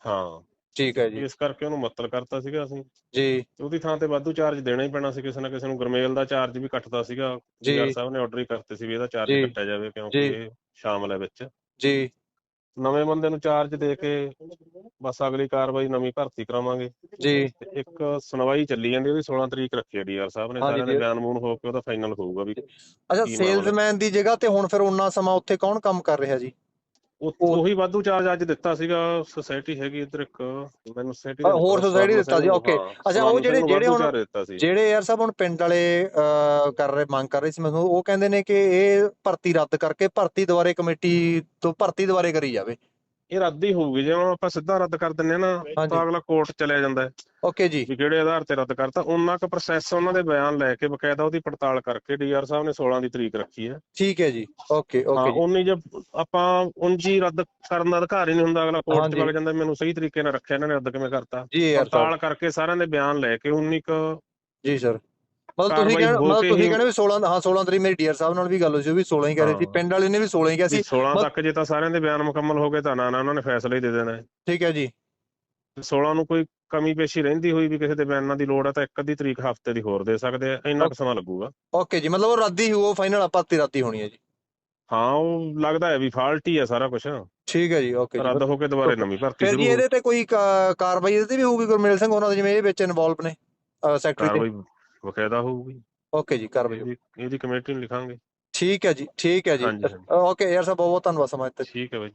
ਹਾਂ। ਠੀਕ ਹੈ ਜੀ। ਇਸ ਕਰਕੇ ਉਹਨੂੰ ਮੁਅੱਤਲ ਕਰਤਾ ਸੀਗਾ ਅਸੀਂ। ਜੀ। ਤੇ ਉਹਦੀ ਥਾਂ ਤੇ ਵਾਧੂ ਚਾਰਜ ਦੇਣਾ ਹੀ ਪੈਣਾ ਸੀ ਕਿਸੇ ਨਾ ਕਿਸੇ ਨੂੰ। ਗਰਮੇਲ ਦਾ ਚਾਰਜ ਵੀ ਕੱਟਦਾ ਸੀਗਾ। ਜੀ। ਡੀਆਰ ਸਾਹਿਬ ਨੇ ਆਰਡਰ ਹੀ ਕਰਤੇ ਸੀ ਵੀ ਇਹਦਾ ਚਾਰਜ ਜੀ। ਕੱਟਿਆ ਜਾਵੇ ਕਿਉਂਕਿ ਜੀ। ਇਹ ਸ਼ਾਮਲ ਹੈ ਵਿੱਚ। ਜੀ। ਨਵੇਂ ਬੰਦੇ ਨੂੰ ਚਾਰਜ ਦੇ ਕੇ ਬਸ ਅਗਲੀ ਕਾਰਵਾਈ ਨਵੀਂ ਭਰਤੀ ਕਰਾਵਾਂਗੇ। ਜੀ। ਤੇ ਇੱਕ ਸੁਣਵਾਈ ਚੱਲੀ ਜਾਂਦੀ ਉਹਦੀ 16 ਤਰੀਕ ਰੱਖੀ ਹੈ ਡੀਆਰ ਸਾਹਿਬ ਨੇ। ਹਾਂਜੀ, ਸਾਰਿਆਂ ਦੇ ਜੀ। ਬਿਆਨ ਮੂਨ ਹੋ ਕੇ ਉਹਦਾ ਫਾਈਨਲ ਹੋਊਗਾ ਵੀ ਅੱਛਾ ਕੀ ਮਾਮਲਾ? ਸੇਲਜ਼ਮੈਨ ਦੀ ਜਗ੍ਹਾ ਤੇ ਹੁਣ ਫਿਰ ਉਹਨਾਂ ਸਮਾਂ ਉੱਥੇ ਕੌਣ ਕੰਮ ਕਰ ਰਿਹਾ ਜੀ? ਉਹ- ਉਹੀ ਵਾਧੂ ਚਾਰਜ ਅੱਜ ਦਿੱਤਾ ਸੀਗਾ ਸੁਸਾਇਟੀ ਹੈਗੀ ਇੱਧਰ ਇੱਕ ਮੈਨੂੰ ਸੁਸਾਇਟੀ ਹੋਰ society ਦਿੱਤਾ ਸੀ, okay। ਅੱਛਾ, ਉਹ ਜਿਹੜੇ- ਜਿਹੜੇ ਹੁਣ- ਜਿਹੜੇ ਯਾਰ ਸਾਹਿਬ ਹੁਣ ਪਿੰਡ ਵਾਲੇ ਕਰ ਰਹੇ ਮੰਗ ਕਰ ਰਹੇ ਸੀ ਮੈਨੂੰ ਉਹ ਕਹਿੰਦੇ ਨੇ ਕਿ ਇਹ ਭਰਤੀ ਰੱਦ ਕਰਕੇ ਭਰਤੀ ਦੁਆਰੇ ਕਮੇਟੀ ਤੋਂ ਭਰਤੀ ਦੁਆਰੇ ਕਰੀ ਜਾਵੇ ਇਹ ਰੱਦ ਹੀ ਹੋਊਗੀ ਜੇ ਹੁਣ ਆਪਾਂ ਸਿੱਧਾ ਰੱਦ ਕਰ ਦਿੰਨੇ ਆ ਨਾ। ਤਾਂ ਅਗਲਾ ਕੋਰਟ ਚਲਿਆ ਜਾਂਦਾ ਹੈ। ਓਕੇ ਜੀ। ਵੀ ਕਿਹੜੇ ਆਧਾਰ ਤੇ ਰੱਦ ਕਰਤਾ ਉਹਨਾਂ ਕੁ ਪ੍ਰੋਸੈਸ ਉਹਨਾਂ ਦੇ ਬਿਆਨ ਲੈ ਕੇ ਬਕਾਇਦਾ ਉਹਦੀ ਪੜਤਾਲ ਕਰਕੇ ਡੀਆਰ ਸਾਹਿਬ ਨੇ 16 ਦੀ ਤਰੀਕ ਰੱਖੀ ਹੈ। ਠੀਕ ਹੈ ਜੀ। ਓਕੇ ਓਕੇ ਜੀ। ਉਨੀ ਜੇ ਆਪਾਂ ਉਂਜੀ ਰੱਦ ਕਰਨ ਦਾ ਅਧਿਕਾਰ ਹੀ ਨਹੀਂ ਹੁੰਦਾ ਅਗਲਾ ਕੋਰਟ 'ਚ। ਵਗ ਜਾਂਦਾ ਮੈਨੂੰ ਸਹੀ ਤਰੀਕੇ ਨਾਲ ਰੱਖਿਆ ਇਹਨਾਂ ਨੇ ਰੱਦ ਕਿਵੇਂ ਕਰਤਾ। ਪੜਤਾਲ ਕਰਕੇ ਸਾਰਿਆਂ ਦੇ ਬਿਆਨ ਲੈ ਕੇ ਉਨੀ ਕੁ ਜੀ ਸਰ। ਮਤਲਬ ਤੁਸੀਂ ਕਹਿੰਦੇ ਮਤਲਬ ਤੁਸੀਂ ਕਹਿੰਦੇ ਵੀ 16 ਹਾਂ 16 ਤਰੀਕ ਮੇਰੀ ਡੀਆਰ ਸਾਹਿਬ ਨਾਲ ਵੀ ਗੱਲ ਹੋਈ ਸੀ ਉਹ ਵੀ 16 ਹੀ ਕਹਿ ਰਹੇ ਸੀ। ਪਿੰਡ ਵਾਲੇ ਨੇ ਵੀ 16 ਹੀ ਕਿਹਾ ਸੀ। 16 ਮਤ- ਤੱਕ ਜੇ ਤਾਂ ਸਾਰਿਆਂ ਦੇ ਬਿਆਨ ਮੁਕੰਮਲ ਹੋ ਗਏ ਤਾਂ ਨਾ ਨਾ ਉਹਨਾਂ ਨੇ ਫੈਸਲਾ ਹੀ ਦੇ ਦੇਣਾ ਠੀਕ ਹੈ ਜੀ। ਤੇ 16 ਨੂੰ ਕੋਈ ਕਮੀ ਪੇਸ਼ੀ ਰਹਿੰਦੀ ਹੋਈ ਵੀ ਕਿਸੇ ਦੇ ਬਿਆਨਾਂ ਦੀ ਲੋੜ ਹੈ ਤਾਂ ਇੱਕ ਅੱਧੀ ਤਰੀਕ ਹਫ਼ਤੇ ਦੀ ਹੋਰ ਦੇ ਸਕਦੇ ਆ ਇੰਨਾ ਕੁ ਸਮਾਂ ਲੱਗੂਗਾ। ਓਕੇ ਜੀ ਮਤਲਬ ਉਹ ਰੱਦ ਹੀ ਉਹ ਫਾਈਨਲ ਆਪਾਂ ਤੇ ਰਾਤੀ ਹੋਣੀ ਹੈ ਜੀ। ਹਾਂ ਉਹ ਲੱਗਦਾ ਹੈ ਵੀ ਫਾਲਟ ਹੀ ਸਾਰਾ ਕੁਝ ਠੀਕ ਹੈ ਜੀ ਓਕੇ ਰੱਦ ਹੋ ਕੇ ਦੁਬਾਰੇ ਨਵੀਂ ਭਰਤੀ ਫਿਰ ਸ਼ੁਰੂ ਜੀ ਹੋਊ। ਇਹਦੇ ਤੇ ਕੋਈ ਕਾਰਵਾਈ ਇਹਦੇ ਤੇ ਵੀ ਹੋਊਗੀ ਗੁਰਮੇਲ ਸਿੰਘ ਉਹਨਾਂ ਦੇ ਜਿਵੇਂ ਇਹ ਵਿੱਚ ਇਨਵੋਲਵ ਨੇ ਸੈਕਟਰੀ ਦੇ ਬਕਾਇਦਾ ਹੋਊਗੀ। ਓਕੇ ਜੀ ਕਾਰਵਾਈ ਇਹਦੀ ਇਹਦੀ ਕਮੇਟੀ ਨੂੰ ਲਿਖਾਂਗੇ। ਠੀਕ ਹੈ ਜੀ ਠੀਕ ਹੈ ਜੀ। ਹਾਂਜੀ, ਹਾਂਜੀ। ਓਕੇ ਯਾਰ ਸਾਹਿਬ ਬਹੁਤ ਬਹੁਤ ਧੰਨਵਾਦ ਸਮਾਂ ਦਿੱਤਾ ਠੀਕ ਹੈ ਬਾਈ।